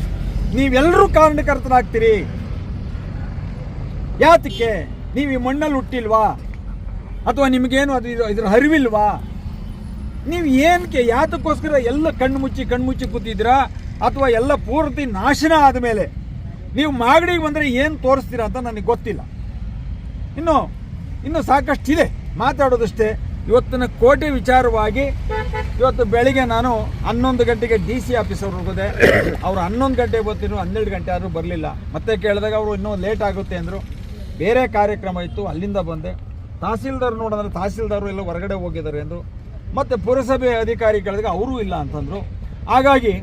ನೀವೆಲ್ಲರೂ ಕಾರಣಕರ್ತರಾಗ್ತೀರಿ. ಯಾತಕ್ಕೆ? ನೀವು ಈ ಮಣ್ಣಲ್ಲಿ ಹುಟ್ಟಿಲ್ವಾ? ಅಥವಾ ನಿಮಗೇನು ಅದು ಇದು- ಇದ್ರ ಅರಿವಿಲ್ವಾ ನೀವು ಏನಕ್ಕೆ ಯಾತಕ್ಕೋಸ್ಕರ ಎಲ್ಲ ಕಣ್ಣು ಮುಚ್ಚಿ ಕಣ್ಣು ಮುಚ್ಚಿ ಕೂತಿದ್ದೀರಾ? ಅಥವಾ ಎಲ್ಲ ಪೂರ್ತಿ ನಾಶನ ಆದಮೇಲೆ ನೀವು ಮಾಗಡಿಗೆ ಬಂದರೆ ಏನು ತೋರಿಸ್ತೀರಾ ಅಂತ ನನಗೆ ಗೊತ್ತಿಲ್ಲ. ಇನ್ನು ಇನ್ನು ಸಾಕಷ್ಟು ಇದೆ ಮಾತಾಡೋದಷ್ಟೇ. ಇವತ್ತಿನ ಕೋಟೆ ವಿಚಾರವಾಗಿ ಇವತ್ತು ಬೆಳಿಗ್ಗೆ ನಾನು ಹನ್ನೊಂದು ಗಂಟೆಗೆ ಡಿ ಸಿ ಆಫೀಸ್ ಅವ್ರು ಹೋಗೋದೆ ಅವ್ರು ಹನ್ನೊಂದು ಗಂಟೆಗೆ ಬರ್ತಿದ್ರು, ಹನ್ನೆರಡು ಗಂಟೆ ಆದರೂ ಬರಲಿಲ್ಲ. ಮತ್ತೆ ಕೇಳಿದಾಗ ಅವರು ಇನ್ನೂ ಲೇಟ್ ಆಗುತ್ತೆ ಅಂದರು. ಬೇರೆ ಕಾರ್ಯಕ್ರಮ ಇತ್ತು, ಅಲ್ಲಿಂದ ಬಂದೆ. ತಹಸೀಲ್ದಾರ್ ನೋಡಿದ್ರೆ ತಹಸೀಲ್ದಾರು ಎಲ್ಲ ಹೊರಗಡೆ ಹೋಗಿದ್ದಾರೆ ಎಂದು ಮತ್ತು ಪುರಸಭೆ ಅಧಿಕಾರಿ ಕೇಳಿದ್ರೆ ಅವರೂ ಇಲ್ಲ ಅಂತಂದರು. ಹಾಗಾಗಿ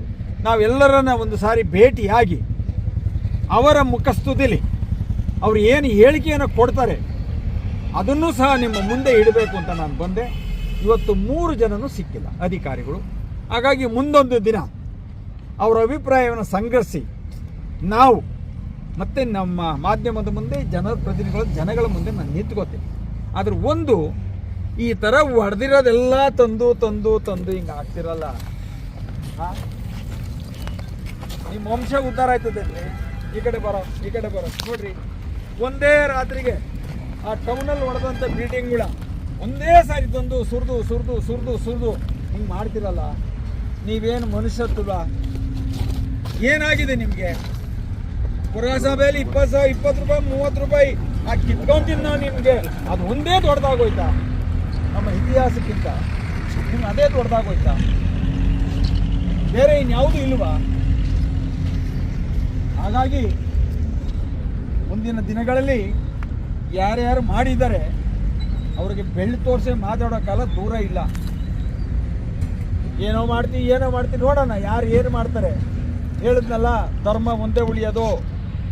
ನಾವೆಲ್ಲರನ್ನ ಒಂದು ಸಾರಿ ಭೇಟಿಯಾಗಿ ಅವರ ಮುಖಸ್ತುತಿಲಿ ಅವ್ರು ಏನು ಹೇಳಿಕೆಯನ್ನು ಕೊಡ್ತಾರೆ ಅದನ್ನು ಸಹ ನಿಮ್ಮ ಮುಂದೆ ಇಡಬೇಕು ಅಂತ ನಾನು ಬಂದೆ. ಇವತ್ತು ಮೂರು ಜನನೂ ಸಿಕ್ಕಿಲ್ಲ ಅಧಿಕಾರಿಗಳು. ಹಾಗಾಗಿ ಮುಂದೊಂದು ದಿನ ಅವರ ಅಭಿಪ್ರಾಯವನ್ನು ಸಂಗ್ರಹಿಸಿ ನಾವು ಮತ್ತೆ ನಮ್ಮ ಮಾಧ್ಯಮದ ಮುಂದೆ ಜನಪ್ರತಿನಿಧಿಗಳ ಜನಗಳ ಮುಂದೆ ನಾನು ನಿಂತ್ಕೋತೀನಿ. ಆದ್ರೆ ಒಂದು, ಈ ಥರ ಹೊಡೆದಿರೋದೆಲ್ಲ ತಂದು ತಂದು ತಂದು ಹಿಂಗೆ ಆಗ್ತಿರಲ್ಲ? ನಿಮ್ಮ ವಂಶ ಉದ್ಧಾರ ಆಯ್ತದೆ ಈ ಕಡೆ ಬರೋ, ಈ ಕಡೆ ಬರೋ. ನೋಡ್ರಿ, ಒಂದೇ ರಾತ್ರಿಗೆ ಆ ಟೌನಲ್ಲಿ ಹೊಡೆದಂಥ ಬಿಲ್ಡಿಂಗ್ಗಳ ಒಂದೇ ಸಾರಿ ತಂದು ಸುರಿದು ಸುರಿದು ಸುರಿದು ಸುರಿದು ಹಿಂಗೆ ಮಾಡ್ತಿರಲ್ಲ. ನೀವೇನು ಮನುಷ್ಯತ್ವ? ಏನಾಗಿದೆ ನಿಮಗೆ? ಪುರಸಭೆಯಲ್ಲಿ ಇಪ್ಪತ್ತು ಸಾವಿರ, ಇಪ್ಪತ್ತು ರೂಪಾಯಿ, ಮೂವತ್ತು ರೂಪಾಯಿ ಆ ನಾವು ನಿಮಗೆ ಅದು ಒಂದೇ ದೊಡ್ಡದಾಗೋಯ್ತಾ? ನಮ್ಮ ಇತಿಹಾಸಕ್ಕಿಂತ ನಿಮ್ಗೆ ಅದೇ ದೊಡ್ಡದಾಗೋಯ್ತಾ? ಬೇರೆ ಇನ್ಯಾವುದೂ ಇಲ್ವಾ? ಹಾಗಾಗಿ ಮುಂದಿನ ದಿನಗಳಲ್ಲಿ ಯಾರ್ಯಾರು ಮಾಡಿದ್ದಾರೆ, ಅವರಿಗೆ ಬೆಳ್ಳಿ ತೋರಿಸಿ ಮಾತಾಡೋ ಕಾಲ ದೂರ ಇಲ್ಲ. ಏನೋ ಮಾಡ್ತೀವಿ ಏನೋ ಮಾಡ್ತೀವಿ ನೋಡೋಣ, ಯಾರು ಏನು ಮಾಡ್ತಾರೆ. ಹೇಳಿದ್ನಲ್ಲ, ಧರ್ಮ ಒಂದೇ ಉಳಿಯೋದು.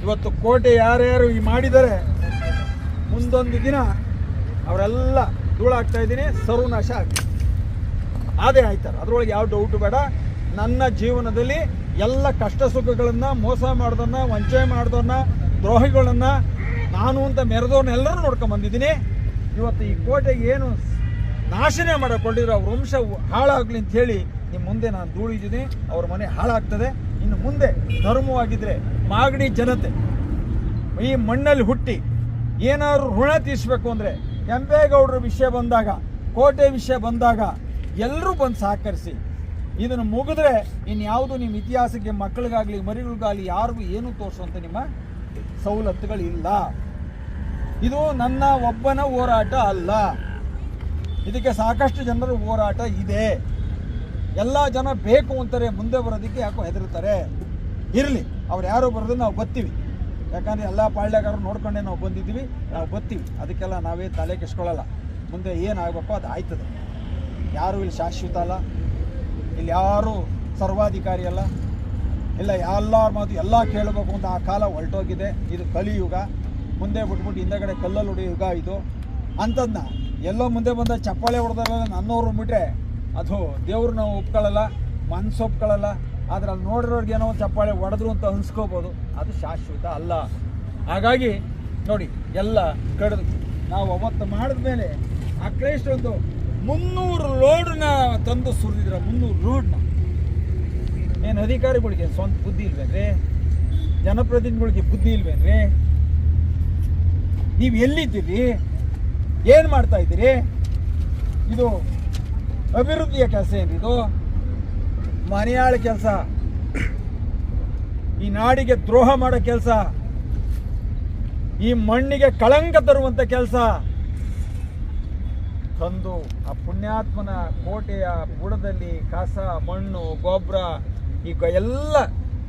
ಇವತ್ತು ಕೋಟೆ ಯಾರ್ಯಾರು ಈ ಮಾಡಿದ್ದಾರೆ ಮುಂದೊಂದು ದಿನ ಅವರೆಲ್ಲ ಧೂಳಾಗ್ತಾ ಇದ್ದೀನಿ ಸರ್ವನಾಶ ಆಗ್ತದೆ ಅದೇ ಆಯ್ತಾರೆ ಅದರೊಳಗೆ ಯಾವ ಡೌಟು ಬೇಡ. ನನ್ನ ಜೀವನದಲ್ಲಿ ಎಲ್ಲ ಕಷ್ಟ ಸುಖಗಳನ್ನು, ಮೋಸ ಮಾಡ್ದನ್ನ, ವಂಚನೆ ಮಾಡ್ದನ್ನ, ದ್ರೋಹಿಗಳನ್ನ ನಾನು ಅಂತ ಮೆರೆದವ್ರನ್ನೆಲ್ಲರೂ ನೋಡ್ಕೊಂಡ್ ಬಂದಿದ್ದೀನಿ. ಇವತ್ತು ಈ ಕೋಟೆಗೆ ಏನು ನಾಶನೇ ಮಾಡಿಕೊಂಡಿರೋ ಅವ್ರ ವಂಶ ಹಾಳಾಗ್ಲಿ ಅಂತ ಹೇಳಿ ನಿಮ್ಮ ಮುಂದೆ ನಾನು ಧೂಳಿದ್ದೀನಿ. ಅವ್ರ ಮನೆ ಹಾಳಾಗ್ತದೆ. ಇನ್ನು ಮುಂದೆ ಧರ್ಮವಾಗಿದ್ರೆ ಮಾಗಡಿ ಜನತೆ ಈ ಮಣ್ಣಲ್ಲಿ ಹುಟ್ಟಿ ಏನಾದ್ರು ಋಣ ತೀರಿಸ್ಬೇಕು ಅಂದರೆ ಕೆಂಪೇಗೌಡರ ವಿಷಯ ಬಂದಾಗ, ಕೋಟೆ ವಿಷಯ ಬಂದಾಗ ಎಲ್ಲರೂ ಬಂದು ಸಹಕರಿಸಿ. ಇದನ್ನು ಮುಗಿದ್ರೆ ಇನ್ಯಾವುದು ನಿಮ್ಮ ಇತಿಹಾಸಕ್ಕೆ ಮಕ್ಕಳಿಗಾಗಲಿ, ಮರಿಗಳಿಗಾಗಲಿ ಯಾರಿಗೂ ಏನೂ ತೋರಿಸುವಂಥ ನಿಮ್ಮ ಸವಲತ್ತುಗಳಿಲ್ಲ. ಇದು ನನ್ನ ಒಬ್ಬನ ಹೋರಾಟ ಅಲ್ಲ. ಇದಕ್ಕೆ ಸಾಕಷ್ಟು ಜನರ ಹೋರಾಟ ಇದೆ. ಎಲ್ಲ ಜನ ಬೇಕು ಅಂತಾರೆ, ಮುಂದೆ ಬರೋದಕ್ಕೆ ಯಾಕೋ ಹೆದರ್ತಾರೆ ಇರಲಿ, ಅವ್ರು ಯಾರು ಬರೋದು ನಾವು ಬರ್ತೀವಿ. ಯಾಕಂದ್ರೆ ಎಲ್ಲ ಪಾಳ್ಯಗಾರರು ನೋಡ್ಕೊಂಡೆ ನಾವು ಬಂದಿದ್ದೀವಿ, ನಾವು ಬರ್ತೀವಿ. ಅದಕ್ಕೆಲ್ಲ ನಾವೇ ತಲೆ ಕೆಸ್ಕೊಳ್ಳಲ್ಲ ಮುಂದೆ ಏನಾಗಬೇಕು ಅದು ಆಯ್ತದೆ. ಯಾರು ಇಲ್ಲಿ ಶಾಶ್ವತ ಅಲ್ಲ. ಇಲ್ಲಿ ಯಾರು ಸರ್ವಾಧಿಕಾರಿ ಅಲ್ಲ. ಇಲ್ಲ, ಎಲ್ಲರ ಮಾತು ಎಲ್ಲ ಕೇಳಬೇಕು ಅಂತ ಆ ಕಾಲ ಹೊರಟೋಗಿದೆ. ಇದು ಕಲಿಯುಗ ಮುಂದೆ ಬಿಟ್ಬಿಟ್ಟು ಹಿಂದಗಡೆ ಕಲ್ಲಲ್ಲಿ ಹೊಡೆಯೋ ಯುಗ ಇದು. ಅಂಥದ್ನ ಎಲ್ಲೋ ಮುಂದೆ ಬಂದ ಚಪ್ಪಾಳೆ ಹೊಡೆದಾಗ ನನ್ನವ್ರು ಬಿಟ್ರೆ ಅದು ಒಪ್ಕೊಳ್ಳಲ್ಲ ಮನ್ಸು ಒಪ್ಕೊಳ್ಳಲ್ಲ ಆದ್ರೆ ಅಲ್ಲಿ ನೋಡಿರೋರ್ಗೆ ಏನೋ ಒಂದು ಚಪ್ಪಾಳೆ ಹೊಡೆದ್ರು ಅಂತ ಅನ್ಸ್ಕೋಬೋದು. ಅದು ಶಾಶ್ವತ ಅಲ್ಲ. ಹಾಗಾಗಿ ನೋಡಿ, ಎಲ್ಲ ಕಡಿದು ನಾವು ಅವತ್ತು ಮಾಡಿದ ಮೇಲೆ ಆ ಕ್ರೈಸ್ಟ್ ಒಂದು ಮುನ್ನೂರು ಲೋಡ್ನ ತಂದು ಸುರಿದಿದ್ರ, ಮುನ್ನೂರು ಲೋಡ್ನ. ಏನು ಅಧಿಕಾರಿಗಳಿಗೆ ಸ್ವಂತ ಬುದ್ಧಿ ಇಲ್ವೇನ್ರಿ? ಜನಪ್ರತಿನಿಧಿಗಳಿಗೆ ಬುದ್ಧಿ ಇಲ್ವೇನ್ರಿ? ನೀವು ಎಲ್ಲಿದ್ದೀರಿ? ಏನು ಮಾಡ್ತಾ ಇದ್ದೀರಿ? ಇದು ಅಭಿವೃದ್ಧಿಯ ಕೆಲಸ ಏನಿದು? ಮನೆಯಾಳ ಕೆಲಸ. ಈ ನಾಡಿಗೆ ದ್ರೋಹ ಮಾಡೋ ಕೆಲಸ. ಈ ಮಣ್ಣಿಗೆ ಕಳಂಕ ತರುವಂತ ಕೆಲಸ. ತಂದು ಆ ಪುಣ್ಯಾತ್ಮನ ಕೋಟೆಯ ಬುಡದಲ್ಲಿ ಕಸ, ಮಣ್ಣು, ಗೊಬ್ಬರ, ಈಗ ಎಲ್ಲ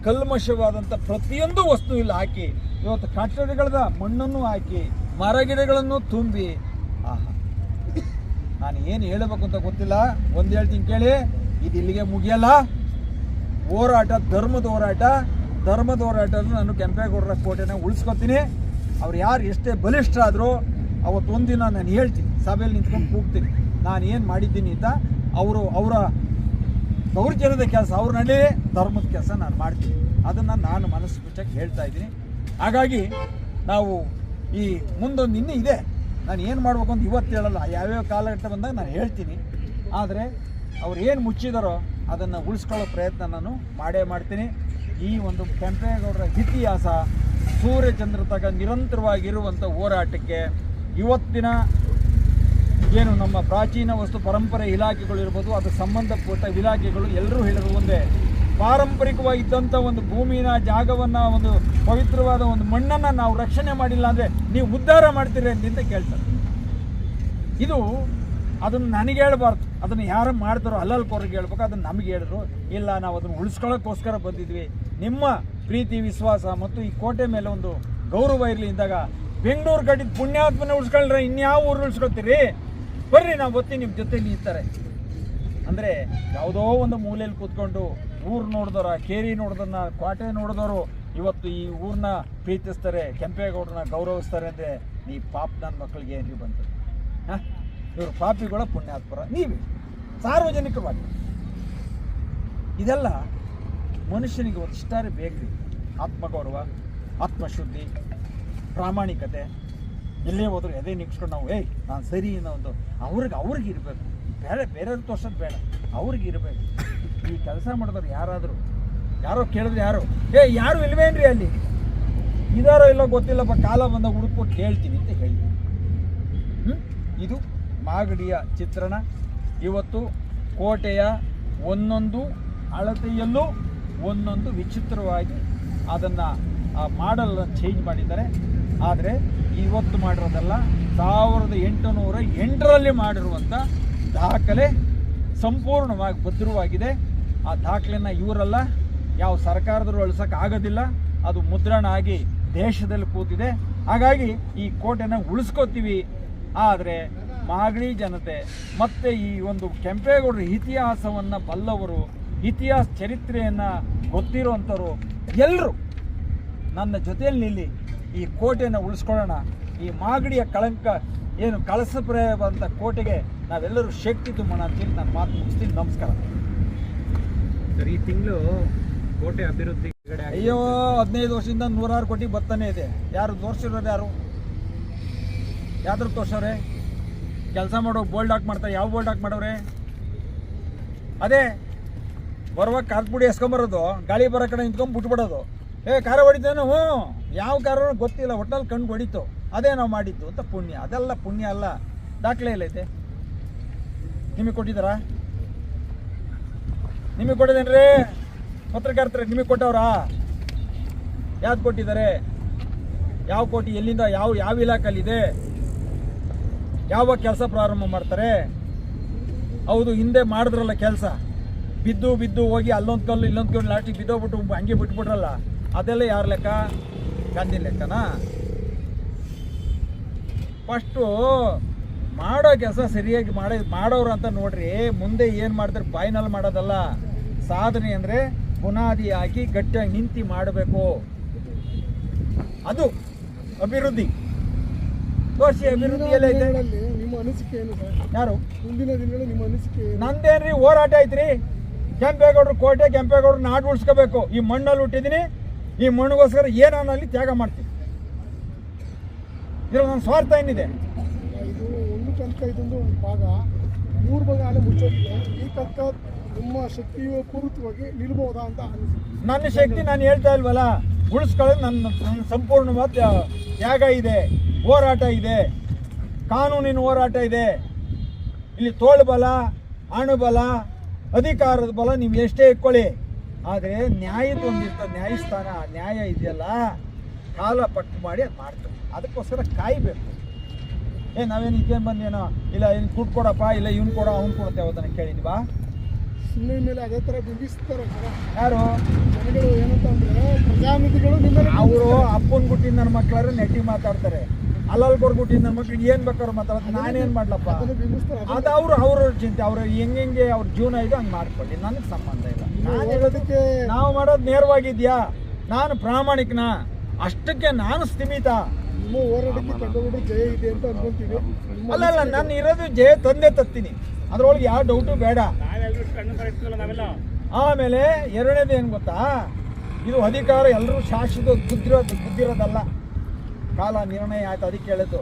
ಕಲ್ಮಶವಾದಂಥ ಪ್ರತಿಯೊಂದು ವಸ್ತು ಇಲ್ಲಿ ಹಾಕಿ, ಇವತ್ತು ಕಟ್ಟಡಗಳದ, ಮಣ್ಣನ್ನು ಹಾಕಿ ಮರಗಿಡಗಳನ್ನು ತುಂಬಿ. ಆಹಾ. ನಾನು ಏನು ಹೇಳಬೇಕು ಅಂತ ಗೊತ್ತಿಲ್ಲ. ಒಂದು ಹೇಳ್ತೀನಿ ಕೇಳಿ. ಇದು ಇಲ್ಲಿಗೆ ಮುಗಿಯಲ್ಲ. ಹೋರಾಟ, ಧರ್ಮದ ಹೋರಾಟ. ಧರ್ಮದ ಹೋರಾಟ ನಾನು ಕೆಂಪೇಗೌಡರ ಕೋಟೆನ ಉಳಿಸ್ಕೊತೀನಿ. ಅವ್ರು ಯಾರು ಎಷ್ಟೇ ಬಲಿಷ್ಠರಾದರೂ ಅವತ್ತು ಒಂದಿನ ನಾನು ಹೇಳ್ತೀನಿ, ಸಭೆಯಲ್ಲಿ ನಿಂತ್ಕೊಂಡು ಕೂಗ್ತೀನಿ. ನಾನು ಏನು ಮಾಡಿದ್ದೀನಿ ಅಂತ ಅವರು, ಅವರ ದೌರ್ಜನ್ಯದ ಕೆಲಸ ಅವ್ರ ಧರ್ಮದ ಕೆಲಸ ನಾನು ಮಾಡ್ತೀನಿ. ಅದನ್ನು ನಾನು ಮನಸ್ಸು ಬಿಚ್ಚಕ್ಕೆ ಹೇಳ್ತಾ ಇದ್ದೀನಿ. ಹಾಗಾಗಿ ನಾವು ಈ ಮುಂದೊಂದು ಇನ್ನೂ ಇದೆ. ನಾನು ಏನು ಮಾಡ್ಬೇಕು ಅಂತ ಇವತ್ತು ಹೇಳಲ್ಲ, ಯಾವ್ಯಾವ ಕಾಲಘಟ್ಟ ಬಂದಾಗ ನಾನು ಹೇಳ್ತೀನಿ. ಆದರೆ ಅವ್ರು ಏನು ಮುಚ್ಚಿದಾರೋ ಅದನ್ನು ಉಳಿಸ್ಕೊಳ್ಳೋ ಪ್ರಯತ್ನ ನಾನು ಮಾಡೇ ಮಾಡ್ತೀನಿ. ಈ ಒಂದು ಕೆಂಪೇಗೌಡರ ಇತಿಹಾಸ ಸೂರ್ಯಚಂದ್ರ ತಗ ನಿರಂತರವಾಗಿರುವಂಥ ಹೋರಾಟಕ್ಕೆ ಇವತ್ತಿನ ಏನು ನಮ್ಮ ಪ್ರಾಚೀನ ವಸ್ತು ಪರಂಪರೆ ಇಲಾಖೆಗಳು ಇರ್ಬೋದು, ಅದು ಸಂಬಂಧಪಟ್ಟ ಇಲಾಖೆಗಳು ಎಲ್ಲರೂ ಹೇಳಿದ್ರು ಒಂದೇ ಪಾರಂಪರಿಕವಾಗಿದ್ದಂಥ ಒಂದು ಭೂಮಿನ ಜಾಗವನ್ನು, ಒಂದು ಪವಿತ್ರವಾದ ಒಂದು ಮಣ್ಣನ್ನು ನಾವು ರಕ್ಷಣೆ ಮಾಡಿಲ್ಲ ಅಂದರೆ ನೀವು ಉದ್ಧಾರ ಮಾಡ್ತೀರಿ ಅಂತ ಕೇಳ್ತಾರೆ. ಇದು ಅದನ್ನು ನನಗೆ ಹೇಳ್ಬಾರ್ದು. ಅದನ್ನು ಯಾರು ಮಾಡ್ತಾರೋ ಅಲ್ಲಲ್ಕೋರಿಗೆ ಹೇಳ್ಬೇಕು, ಅದನ್ನು ನಮಗೆ ಹೇಳಿದ್ರು. ಇಲ್ಲ, ನಾವು ಅದನ್ನು ಉಳಿಸ್ಕೊಳ್ಳೋಕ್ಕೋಸ್ಕರ ಬಂದಿದ್ವಿ. ನಿಮ್ಮ ಪ್ರೀತಿ, ವಿಶ್ವಾಸ ಮತ್ತು ಈ ಕೋಟೆ ಮೇಲೆ ಒಂದು ಗೌರವ ಇರಲಿ ಇದ್ದಾಗ ಬೆಂಗಳೂರು ಕಟ್ಟಿದ ಪುಣ್ಯಾತ್ಮನ ಉಳಿಸ್ಕೊಳ್ರೆ ಇನ್ಯಾವ ಊರು ಉಳಿಸ್ಕೊಳ್ತೀರಿ? ಬರ್ರಿ, ನಾವು ಬತ್ತಿ ನಿಮ್ಮ ಜೊತೆ ನಿಂತಾರೆ ಅಂದರೆ ಯಾವುದೋ ಒಂದು ಮೂಲೆಯಲ್ಲಿ ಕೂತ್ಕೊಂಡು ಊರು ನೋಡಿದವ್ರ, ಕೇರಿ ನೋಡಿದ್ರನ್ನ ಕೋಟೆ ನೋಡಿದವರು ಇವತ್ತು ಈ ಊರನ್ನ ಪ್ರೀತಿಸ್ತಾರೆ, ಕೆಂಪೇಗೌಡರನ್ನ ಗೌರವಿಸ್ತಾರೆ ಅಂದರೆ ನೀ ಪಾಪ ನನ್ನ ಮಕ್ಕಳಿಗೆ ಏನ್ರಿ ಬಂತು? ಹಾಂ? ಇವರು ಪಾಪಿಗಳ ಪುಣ್ಯಾತ್ಮರ. ನೀವೇ, ಸಾರ್ವಜನಿಕವಾಗಿ. ಇದೆಲ್ಲ ಮನುಷ್ಯನಿಗೆ ಒಂದಿಷ್ಟಾರೆ ಬೇಕ್ರಿ. ಆತ್ಮಗೌರವ, ಆತ್ಮಶುದ್ಧಿ, ಪ್ರಾಮಾಣಿಕತೆ. ಎಲ್ಲೇ ಹೋದ್ರು ಎದೆ ನಿಗ್ಸ್ಕೊಂಡು ನಾವು, ಏಯ್, ನಾನು ಸರಿ ಅನ್ನೋ ಒಂದು ಅವ್ರಿಗೆ ಅವ್ರಿಗೆ ಇರಬೇಕು. ಬೇರೆ, ಬೇರೆಯವ್ರು ತೋರ್ಸೋದು ಬೇಡ. ಅವ್ರಿಗೆ ಇರಬೇಕು. ಈ ಕೆಲಸ ಮಾಡಿದವ್ರು ಯಾರಾದರೂ, ಯಾರೋ ಕೇಳಿದ್ರೆ ಯಾರು, ಏ, ಯಾರು ಇಲ್ವೇನ್ರಿ ಅಲ್ಲಿ? ಇದಾರೋ ಇಲ್ಲೋ ಗೊತ್ತಿಲ್ಲಪ್ಪ, ಕಾಲ ಬಂದಾಗ ಹುಡುಕ್ಬಿಟ್ಟು ಕೇಳ್ತೀನಿ ಅಂತ ಹೇಳಿ. ಹ್ಮ್? ಇದು ಮಾಗಡಿಯ ಚಿತ್ರಣ. ಇವತ್ತು ಕೋಟೆಯ ಒಂದೊಂದು ಅಳತೆಯಲ್ಲೂ ಒಂದೊಂದು ವಿಚಿತ್ರವಾಗಿ ಅದನ್ನು, ಆ ಮಾಡಲ್ ಚೇಂಜ್ ಮಾಡಿದ್ದಾರೆ. ಆದರೆ ಇವತ್ತು ಮಾಡಿರೋದಲ್ಲ, ಸಾವಿರದ ಎಂಟುನೂರ ಎಂಟರಲ್ಲಿ ಮಾಡಿರುವಂಥ ದಾಖಲೆ ಸಂಪೂರ್ಣವಾಗಿ ಭದ್ರವಾಗಿದೆ. ಆ ದಾಖಲೆಯನ್ನು ಇವರಲ್ಲ, ಯಾವ ಸರ್ಕಾರದವರು ಅಳಿಸೋಕೆ ಆಗೋದಿಲ್ಲ ಅದು ಮುದ್ರಣ ಆಗಿ ದೇಶದಲ್ಲಿ ಕೂತಿದೆ. ಹಾಗಾಗಿ ಈ ಕೋಟೆನ ಉಳಿಸ್ಕೋತೀವಿ. ಆದರೆ ಮಾಗಡಿ ಜನತೆ ಮತ್ತು ಈ ಒಂದು ಕೆಂಪೇಗೌಡರ ಇತಿಹಾಸವನ್ನು ಬಲ್ಲವರು ಇತಿಹಾಸ ಚರಿತ್ರೆಯನ್ನು ಗೊತ್ತಿರುವಂಥವ್ರು ಎಲ್ಲರೂ ನನ್ನ ಜೊತೆಯಲ್ಲಿ ನಿಲ್ಲಿ ಈ ಕೋಟೆಯನ್ನು ಉಳಿಸ್ಕೊಳ್ಳೋಣ. ಈ ಮಾಗಡಿಯ ಕಳಂಕ ಏನು ಕಳಸಪ್ರಾಯವಾದಂಥ ಕೋಟೆಗೆ ನಾವೆಲ್ಲರೂ ಶಕ್ತಿ ತುಂಬೋಣ ಅಂತೇಳಿ ನಾನು ಮಾತು ಮುಗಿಸ್ತೀನಿ. ನಮಸ್ಕಾರ. ಸರ್ ಈ ತಿಂಗಳು ಕೋಟೆ ಅಭಿವೃದ್ಧಿ ಅಯ್ಯೋ ಹದಿನೈದು ವರ್ಷದಿಂದ ನೂರಾರು ಕೋಟಿ ಬರ್ತಾನೆ ಇದೆ. ಯಾರು ತೋರಿಸಿರೋರು ಯಾರು? ಯಾವ್ದ್ರ ತೋರ್ಸವ್ರೆ? ಕೆಲಸ ಮಾಡೋ ಬೋಲ್ಡ್ ಹಾಕಿ ಮಾಡ್ತಾರೆ. ಯಾವ ಬೋಲ್ಡ್ ಹಾಕಿ ಮಾಡೋರೆ? ಅದೇ, ಬರುವಾಗ ಕಾರ್ಪುಡಿ ಎಸ್ಕೊಂಬರೋದು ಗಾಳಿ ಬರೋ ಕಡೆ ನಿಂತ್ಕೊಂಡು ಬಿಟ್ಬಿಡೋದು ಏ, ಕಾರ ಹೊಡಿತೇನು? ಹ್ಞೂ. ಯಾವ ಕಾರ ಗೊತ್ತಿಲ್ಲ ಒಟ್ಟಲ್ಲಿ ಕಣ್ಣು ಹೊಡಿತು. ಅದೇ ನಾವು ಮಾಡಿದ್ದು ಅಂತ ಪುಣ್ಯ. ಅದೆಲ್ಲ ಪುಣ್ಯ ಅಲ್ಲ. ದಾಖಲೆ ಎಲ್ಲೈತೆ ನಿಮಗೆ ಕೊಟ್ಟಿದ್ದಾರಾ? ನಿಮಗೆ ಕೊಟ್ಟಿದ್ದೇನ್ರಿ? ಪತ್ರಕರ್ತರೆ, ನಿಮಗೆ ಕೊಟ್ಟವ್ರಾ? ಯಾವ್ದು ಕೊಟ್ಟಿದ್ದಾರೆ? ಯಾವ ಕೋಟಿ, ಎಲ್ಲಿಂದ, ಯಾವ ಯಾವ ಇಲಾಖೆಯಲ್ಲಿದೆ? ಯಾವಾಗ ಕೆಲಸ ಪ್ರಾರಂಭ ಮಾಡ್ತಾರೆ? ಹೌದು, ಹಿಂದೆ ಮಾಡಿದ್ರಲ್ಲ ಕೆಲಸ. ಬಿದ್ದು ಬಿದ್ದು ಹೋಗಿ ಅಲ್ಲೊಂದು ಕಲ್ಲು, ಇಲ್ಲೊಂದು ಕಲ್ಲು ಲಾಸ್ಟಿಗೆ ಬಿದ್ದೋಗ್ಬಿಟ್ಟು ಹಂಗೆ ಬಿಟ್ಬಿಟ್ರಲ್ಲ, ಅದೆಲ್ಲ ಯಾರ ಲೆಕ್ಕ? ಗಾಂಧಿ ಲೆಕ್ಕನಾ? ಫಸ್ಟು ಮಾಡೋ ಕೆಲಸ ಸರಿಯಾಗಿ ಮಾಡಿ, ಮಾಡೋರು ಅಂತ ನೋಡ್ರಿ, ಮುಂದೆ ಏನು ಮಾಡಿದ್ರೆ ಬಾಯಿನಲ್ಲಿ ಮಾಡೋದಲ್ಲ. ಸಾಧನೆ ಅಂದರೆ ಬುನಾದಿ ಹಾಕಿ ಗಟ್ಟಿಯಾಗಿ ನಿಂತಿ ಮಾಡಬೇಕು. ಅದು ಅಭಿವೃದ್ಧಿ. ತೋರಿಸಿ ಅಭಿವೃದ್ಧಿ ಎಲ್ಲ ಐತೆ ನಿಮ್ಮ ಅನಿಸಿಕೆ ಏನು ಯಾರು? ಮುಂದಿನ ದಿನಗಳಲ್ಲಿ ನಿಮ್ಮ ಅನಿಸಿಕೆ ನಂದೇನ್ರಿ ಹೋರಾಟ ಐತ್ರಿ? ಕೆಂಪೇಗೌಡರು ಕೋಟೆ ಕೆಂಪೇಗೌಡರು ನಾಡು ಉಳಿಸ್ಕೋಬೇಕು. ಈ ಮಣ್ಣಲ್ಲಿ ಹುಟ್ಟಿದ್ದೀನಿ ಈ ಮಣ್ಣಿಗೋಸ್ಕರ ಏನಾನಲ್ಲಿ ತ್ಯಾಗ ಮಾಡ್ತೀನಿ. ಇದ್ರಲ್ಲಿ ನನ್ನ ಸ್ವಾರ್ಥ ಏನಿದೆ? ಇದು ಒಂದು ಕಂಕ ಇದೊಂದು ಭಾಗ. ಮೂರು ಭಾಗ ಅಲ್ಲೇ ಮುಚ್ಚೋಗಿದೆ ಈ ಕಂಕ ನಿಮ್ಮ ಶಕ್ತಿಯು ಪೂರಿತವಾಗಿ ನಿಲ್ಬಹುದಾ ಅಂತ ನನ್ನ ಶಕ್ತಿ ನಾನು ಹೇಳ್ತಾ ಇಲ್ವಲ್ಲ? ಉಳಿಸ್ಕೊಳ್ಳೋದು ನನ್ನ ಸಂಪೂರ್ಣವಾದ ತ್ಯಾ- ತ್ಯಾಗ ಇದೆ. ಹೋರಾಟ ಇದೆ. ಕಾನೂನಿನ ಹೋರಾಟ ಇದೆ. ಇಲ್ಲಿ ತೋಳು ಬಲ ಅಣುಬಲ ಅಧಿಕಾರದ ಬಲ ನೀವು ಎಷ್ಟೇ ಇಟ್ಕೊಳ್ಳಿ. ಆದರೆ ನ್ಯಾಯದ ಒಂದಿರ್ತ ನ್ಯಾಯಸ್ಥಾನ ನ್ಯಾಯ ಇದೆಯಲ್ಲ ಕಾಲ ಪಟ್ಟು ಮಾಡಿ ಅದು ಮಾಡ್ತಾರೆ ಅದಕ್ಕೋಸ್ಕರ ಕಾಯಬೇಕು. ಏ ನಾವೇನು ಇದೇನು ಬಂದೇನೋ? ಇಲ್ಲ ಇನ್ನು ದುಡ್ಡು ಕೊಡಪ್ಪ ಇಲ್ಲ ಇವ್ನು ಕೊಡ ಅವ್ನು ಕೊಡುತ್ತೆ ಅವತ್ತನ್ನು ಕೇಳಿದ್ವಾ ಮೇಲೆ ಅದೇ ಥರ ಬಿಂಬಿಸ್ತಾರೆ ಯಾರು? ಜನಗಳು ಏನಂತ ಅಂದ್ರೆ ಪ್ರಜಾನಿಧಿಗಳು ನಿಮ್ಮ ಅವರು ಅಪ್ಪನ ಗುಟ್ಟಿನ ನನ್ನ ಮಕ್ಕಳಾದ್ರೆ ನೆಟ್ಟಿ ಮಾತಾಡ್ತಾರೆ. ಅಲ್ಲಲ್ಲಿ ಬರ್ಬಿಟ್ಟು ನನ್ನ ಮಕ್ಳಿಗೆ ಏನು ಬೇಕಾದ್ರು ಮಾತಾಡೋದು. ನಾನೇನು ಮಾಡ್ಲಪ್ಪ? ಅದು ಅವರು ಅವ್ರ ಚಿಂತೆ. ಅವ್ರು ಹೆಂಗೆ ಅವ್ರ ಜೀವನ ಇದೆ ಹಂಗೆ ಮಾಡ್ಕೊಳ್ಳಿ. ನನಗೆ ಸಂಬಂಧ ಇಲ್ಲ. ನಾನು ಹೇಳೋದಕ್ಕೆ ನಾವು ಮಾಡೋದು ನೇರವಾಗಿದ್ಯಾ? ನಾನು ಪ್ರಾಮಾಣಿಕನ. ಅಷ್ಟಕ್ಕೆ ನಾನು ಸ್ಥಿಮಿತ. ಜಯ ಇದೆ ಅಂತ ಅನ್ಕೊಂತೀವಿ. ಅಲ್ಲ ಅಲ್ಲ ನಾನು ಇರೋದು ಜಯ ತಂದೆ ತತ್ತೀನಿ. ಅದ್ರೊಳಗೆ ಯಾವ ಡೌಟು ಬೇಡ. ಆಮೇಲೆ ಎರಡನೇದು ಏನು ಗೊತ್ತಾ? ಇದು ಅಧಿಕಾರ ಎಲ್ಲರೂ ಶಾಶ್ವತ ಬುದ್ಧಿರೋದು ಬುದ್ಧಿರೋದಲ್ಲ. ಕಾಲ ನಿರ್ಣಯ ಆಯ್ತು, ಅದಕ್ಕೆ ಹೇಳಿದ್ದು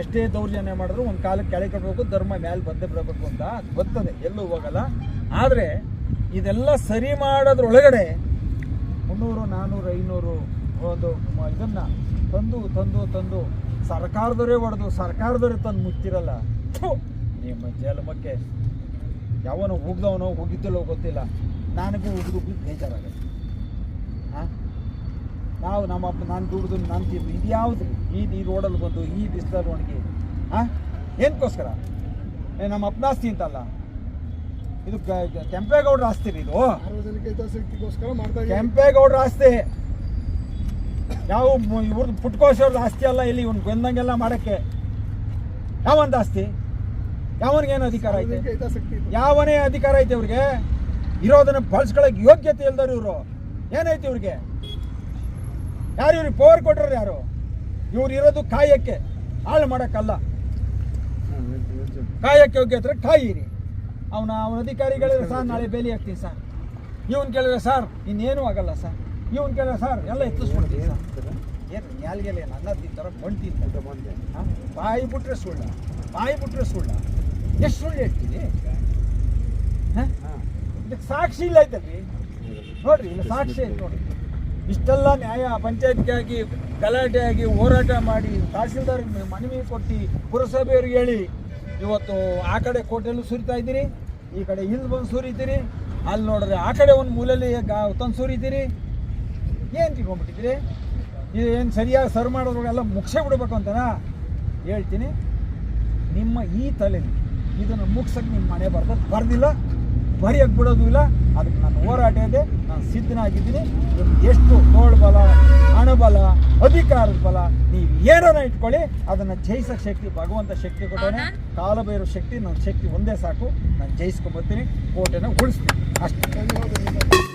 ಎಷ್ಟೇ ದೌರ್ಜನ್ಯ ಮಾಡಿದ್ರು ಒಂದು ಕಾಲಕ್ಕೆ ಕೆಳಗೆ ಕಟ್ಟಬೇಕು, ಧರ್ಮ ಮೇಲೆ ಬಂದೇ ಬರಬೇಕು ಅಂತ ಅದು ಗೊತ್ತದೆ, ಎಲ್ಲೂ ಹೋಗಲ್ಲ. ಆದರೆ ಇದೆಲ್ಲ ಸರಿ ಮಾಡೋದ್ರೊಳಗಡೆ ಮುನ್ನೂರು ನಾನ್ನೂರು ಐನೂರು ಒಂದು ಇದನ್ನ ತಂದು ತಂದು ತಂದು ಸರ್ಕಾರದವರೇ ಹೊಡೆದು, ಸರ್ಕಾರದವರೇ ತಂದು ಮುಚ್ಚಿರಲ್ಲ. ನಿಮ್ಮ ಜಲಮಕ್ಕೆ ಯಾವನೋ ಹೋಗ್ದವನೋ ಹೋಗಿದ್ದಲ್ಲೋ ಗೊತ್ತಿಲ್ಲ. ನನಗೂ ಉಗಿದು ಬೇಜಾರಾಗುತ್ತೆ. ನಾವು ನಮ್ಮ ಅಪ್ಪ ನಾನು ದುಡ್ದು ನಾನು ತಿಂದು ಇದು ಯಾವುದು? ಈ ಈ ರೋಡಲ್ಲಿ ಬಂದು ಈ ಬಿಸಿಲಲ್ಲಿ ಒಣಗಿ ಹಾಂ ಏನಕ್ಕೋಸ್ಕರ ಏ ನಮ್ಮ ಅಪ್ಪನ ಆಸ್ತಿ ಅಂತಲ್ಲ? ಇದು ಕೆಂಪೇಗೌಡ್ರ ಆಸ್ತಿ ಇದು. ಕೆಂಪೇಗೌಡರ ಆಸ್ತಿ. ಯಾವ ಇವ್ರದ್ದು ಪುಟ್ಕೋಶವ್ರದ್ದು ಆಸ್ತಿ ಅಲ್ಲ ಇಲ್ಲಿ ಇವ್ನು ಗೊಂದಂಗೆಲ್ಲ ಮಾಡೋಕ್ಕೆ. ಯಾವೊಂದು ಆಸ್ತಿ? ಯಾವನಿಗೇನು ಅಧಿಕಾರ ಐತೆ? ಯಾವನೇ ಅಧಿಕಾರ ಐತೆ ಇವ್ರಿಗೆ? ಇರೋದನ್ನು ಬಳಸ್ಕೊಳ್ಳೋಕೆ ಯೋಗ್ಯತೆ ಇಲ್ದವ್ರು ಇವರು. ಏನೈತಿ ಇವ್ರಿಗೆ? ಯಾರು ಇವ್ರಿಗೆ ಪವರ್ ಕೊಟ್ಟರು ಯಾರು? ಇವ್ರು ಇರೋದು ಕಾಯಕ್ಕೆ. ಹಾಳು ಮಾಡೋಕ್ಕಲ್ಲ. ಕಾಯಕ್ಕೆ ಯೋಗ್ಯತೆ ಕಾಯಿರಿ. ಅವನ ಅವನ ಅಧಿಕಾರಿಗಳಿದ್ರೆ ಸರ್ ನಾಳೆ ಬೇಲಿ ಹಾಕ್ತೀನಿ ಸರ್. ಇವನ್ ಕೇಳಿದ್ರೆ ಸರ್ ಇನ್ನೇನು ಆಗಲ್ಲ ಸರ್. ಇವನ್ ಕೇಳಿದ್ರೆ ಸರ್ ಎಲ್ಲ ಎತ್ತಿಸ್ಕೊಂಡಿದ್ದೀನಿ ಸರ್. ಏನು ನ್ಯಾಲ್ಗೆಲ್ಲ ಏನು ಅನ್ನ ತಿಂತಾರ ಮಣ್ಣು ಅಂತ ಬಂದೆ. ಬಾಯಿ ಬಿಟ್ರೆ ಸುಳ್ಳ ಬಾಯಿ ಬಿಟ್ರೆ ಸುಳ್ಳ. ಎಷ್ಟು ಸುಳ್ಳು ಹೇಳ್ತೀನಿ? ಹಾಂ? ಇದಕ್ಕೆ ಸಾಕ್ಷಿ ಇಲ್ಲ ಐತಲ್ರಿ ನೋಡ್ರಿ ಇಲ್ಲ ಸಾಕ್ಷಿ ಐತೆ ನೋಡ್ರಿ. ಇಷ್ಟೆಲ್ಲ ನ್ಯಾಯ ಪಂಚಾಯತ್ಗಾಗಿ ಗಲಾಟೆ ಆಗಿ ಹೋರಾಟ ಮಾಡಿ ತಹಸೀಲ್ದಾರ್ ಮನವಿ ಕೊಟ್ಟು ಪುರಸಭೆಯವ್ರಿಗೆ ಹೇಳಿ, ಇವತ್ತು ಆ ಕಡೆ ಕೋಟೆಯಲ್ಲೂ ಸುರಿತಾ ಇದ್ದೀರಿ, ಈ ಕಡೆ ಇಲ್ಲಿ ಬಂದು ಸುರಿತೀರಿ, ಅಲ್ಲಿ ನೋಡಿದ್ರೆ ಆ ಕಡೆ ಒಂದು ಮೂಲೆಯಲ್ಲಿ ಗಾ, ತಂದು ಸುರಿತೀರಿ. ಏನು ತಿಳ್ಕೊಂಬಿಟ್ಟಿದ್ದೀರಿ ಇದು ಏನು ಸರಿಯಾಗಿ ಸರ್ವ್ ಮಾಡೋದ್ರೊಳಗೆಲ್ಲ ಮುಗಿಸೇ ಬಿಡ್ಬೇಕು ಅಂತನಾ? ಹೇಳ್ತೀನಿ. ನಿಮ್ಮ ಈ ತಲೆಯಲ್ಲಿ ಇದನ್ನು ಮುಗ್ಸಕ್ಕೆ ನಿಮ್ಮ ಮನೆ ಬರ್ದ, ಬರ್ದಿಲ್ಲ. ಬರೆಯಕ್ಕೆ ಬಿಡೋದು ಇಲ್ಲ. ಅದಕ್ಕೆ ನಾನು ಹೋರಾಟ ಇದೆ. ನಾನು ಸಿದ್ಧನಾಗಿದ್ದೀನಿ. ಎಷ್ಟು ಎಷ್ಟು ತೋಳ್ಬಲ ಹಣಬಲ ಅಧಿಕಾರದ ಬಲ ನೀವು ಏನಾರ ಇಟ್ಕೊಳ್ಳಿ. ಅದನ್ನು ಜಯಿಸೋ ಶಕ್ತಿ ಭಗವಂತ ಶಕ್ತಿ ಕೂಡ ಕಾಲ ಬೈರೋ ಶಕ್ತಿ ನನ್ನ ಶಕ್ತಿ ಒಂದೇ ಸಾಕು. ನಾನು ಜಯಿಸ್ಕೊಂಬರ್ತೀನಿ ಕೋಟೆನ ಉಳಿಸ್ತೀನಿ. ಅಷ್ಟೇ.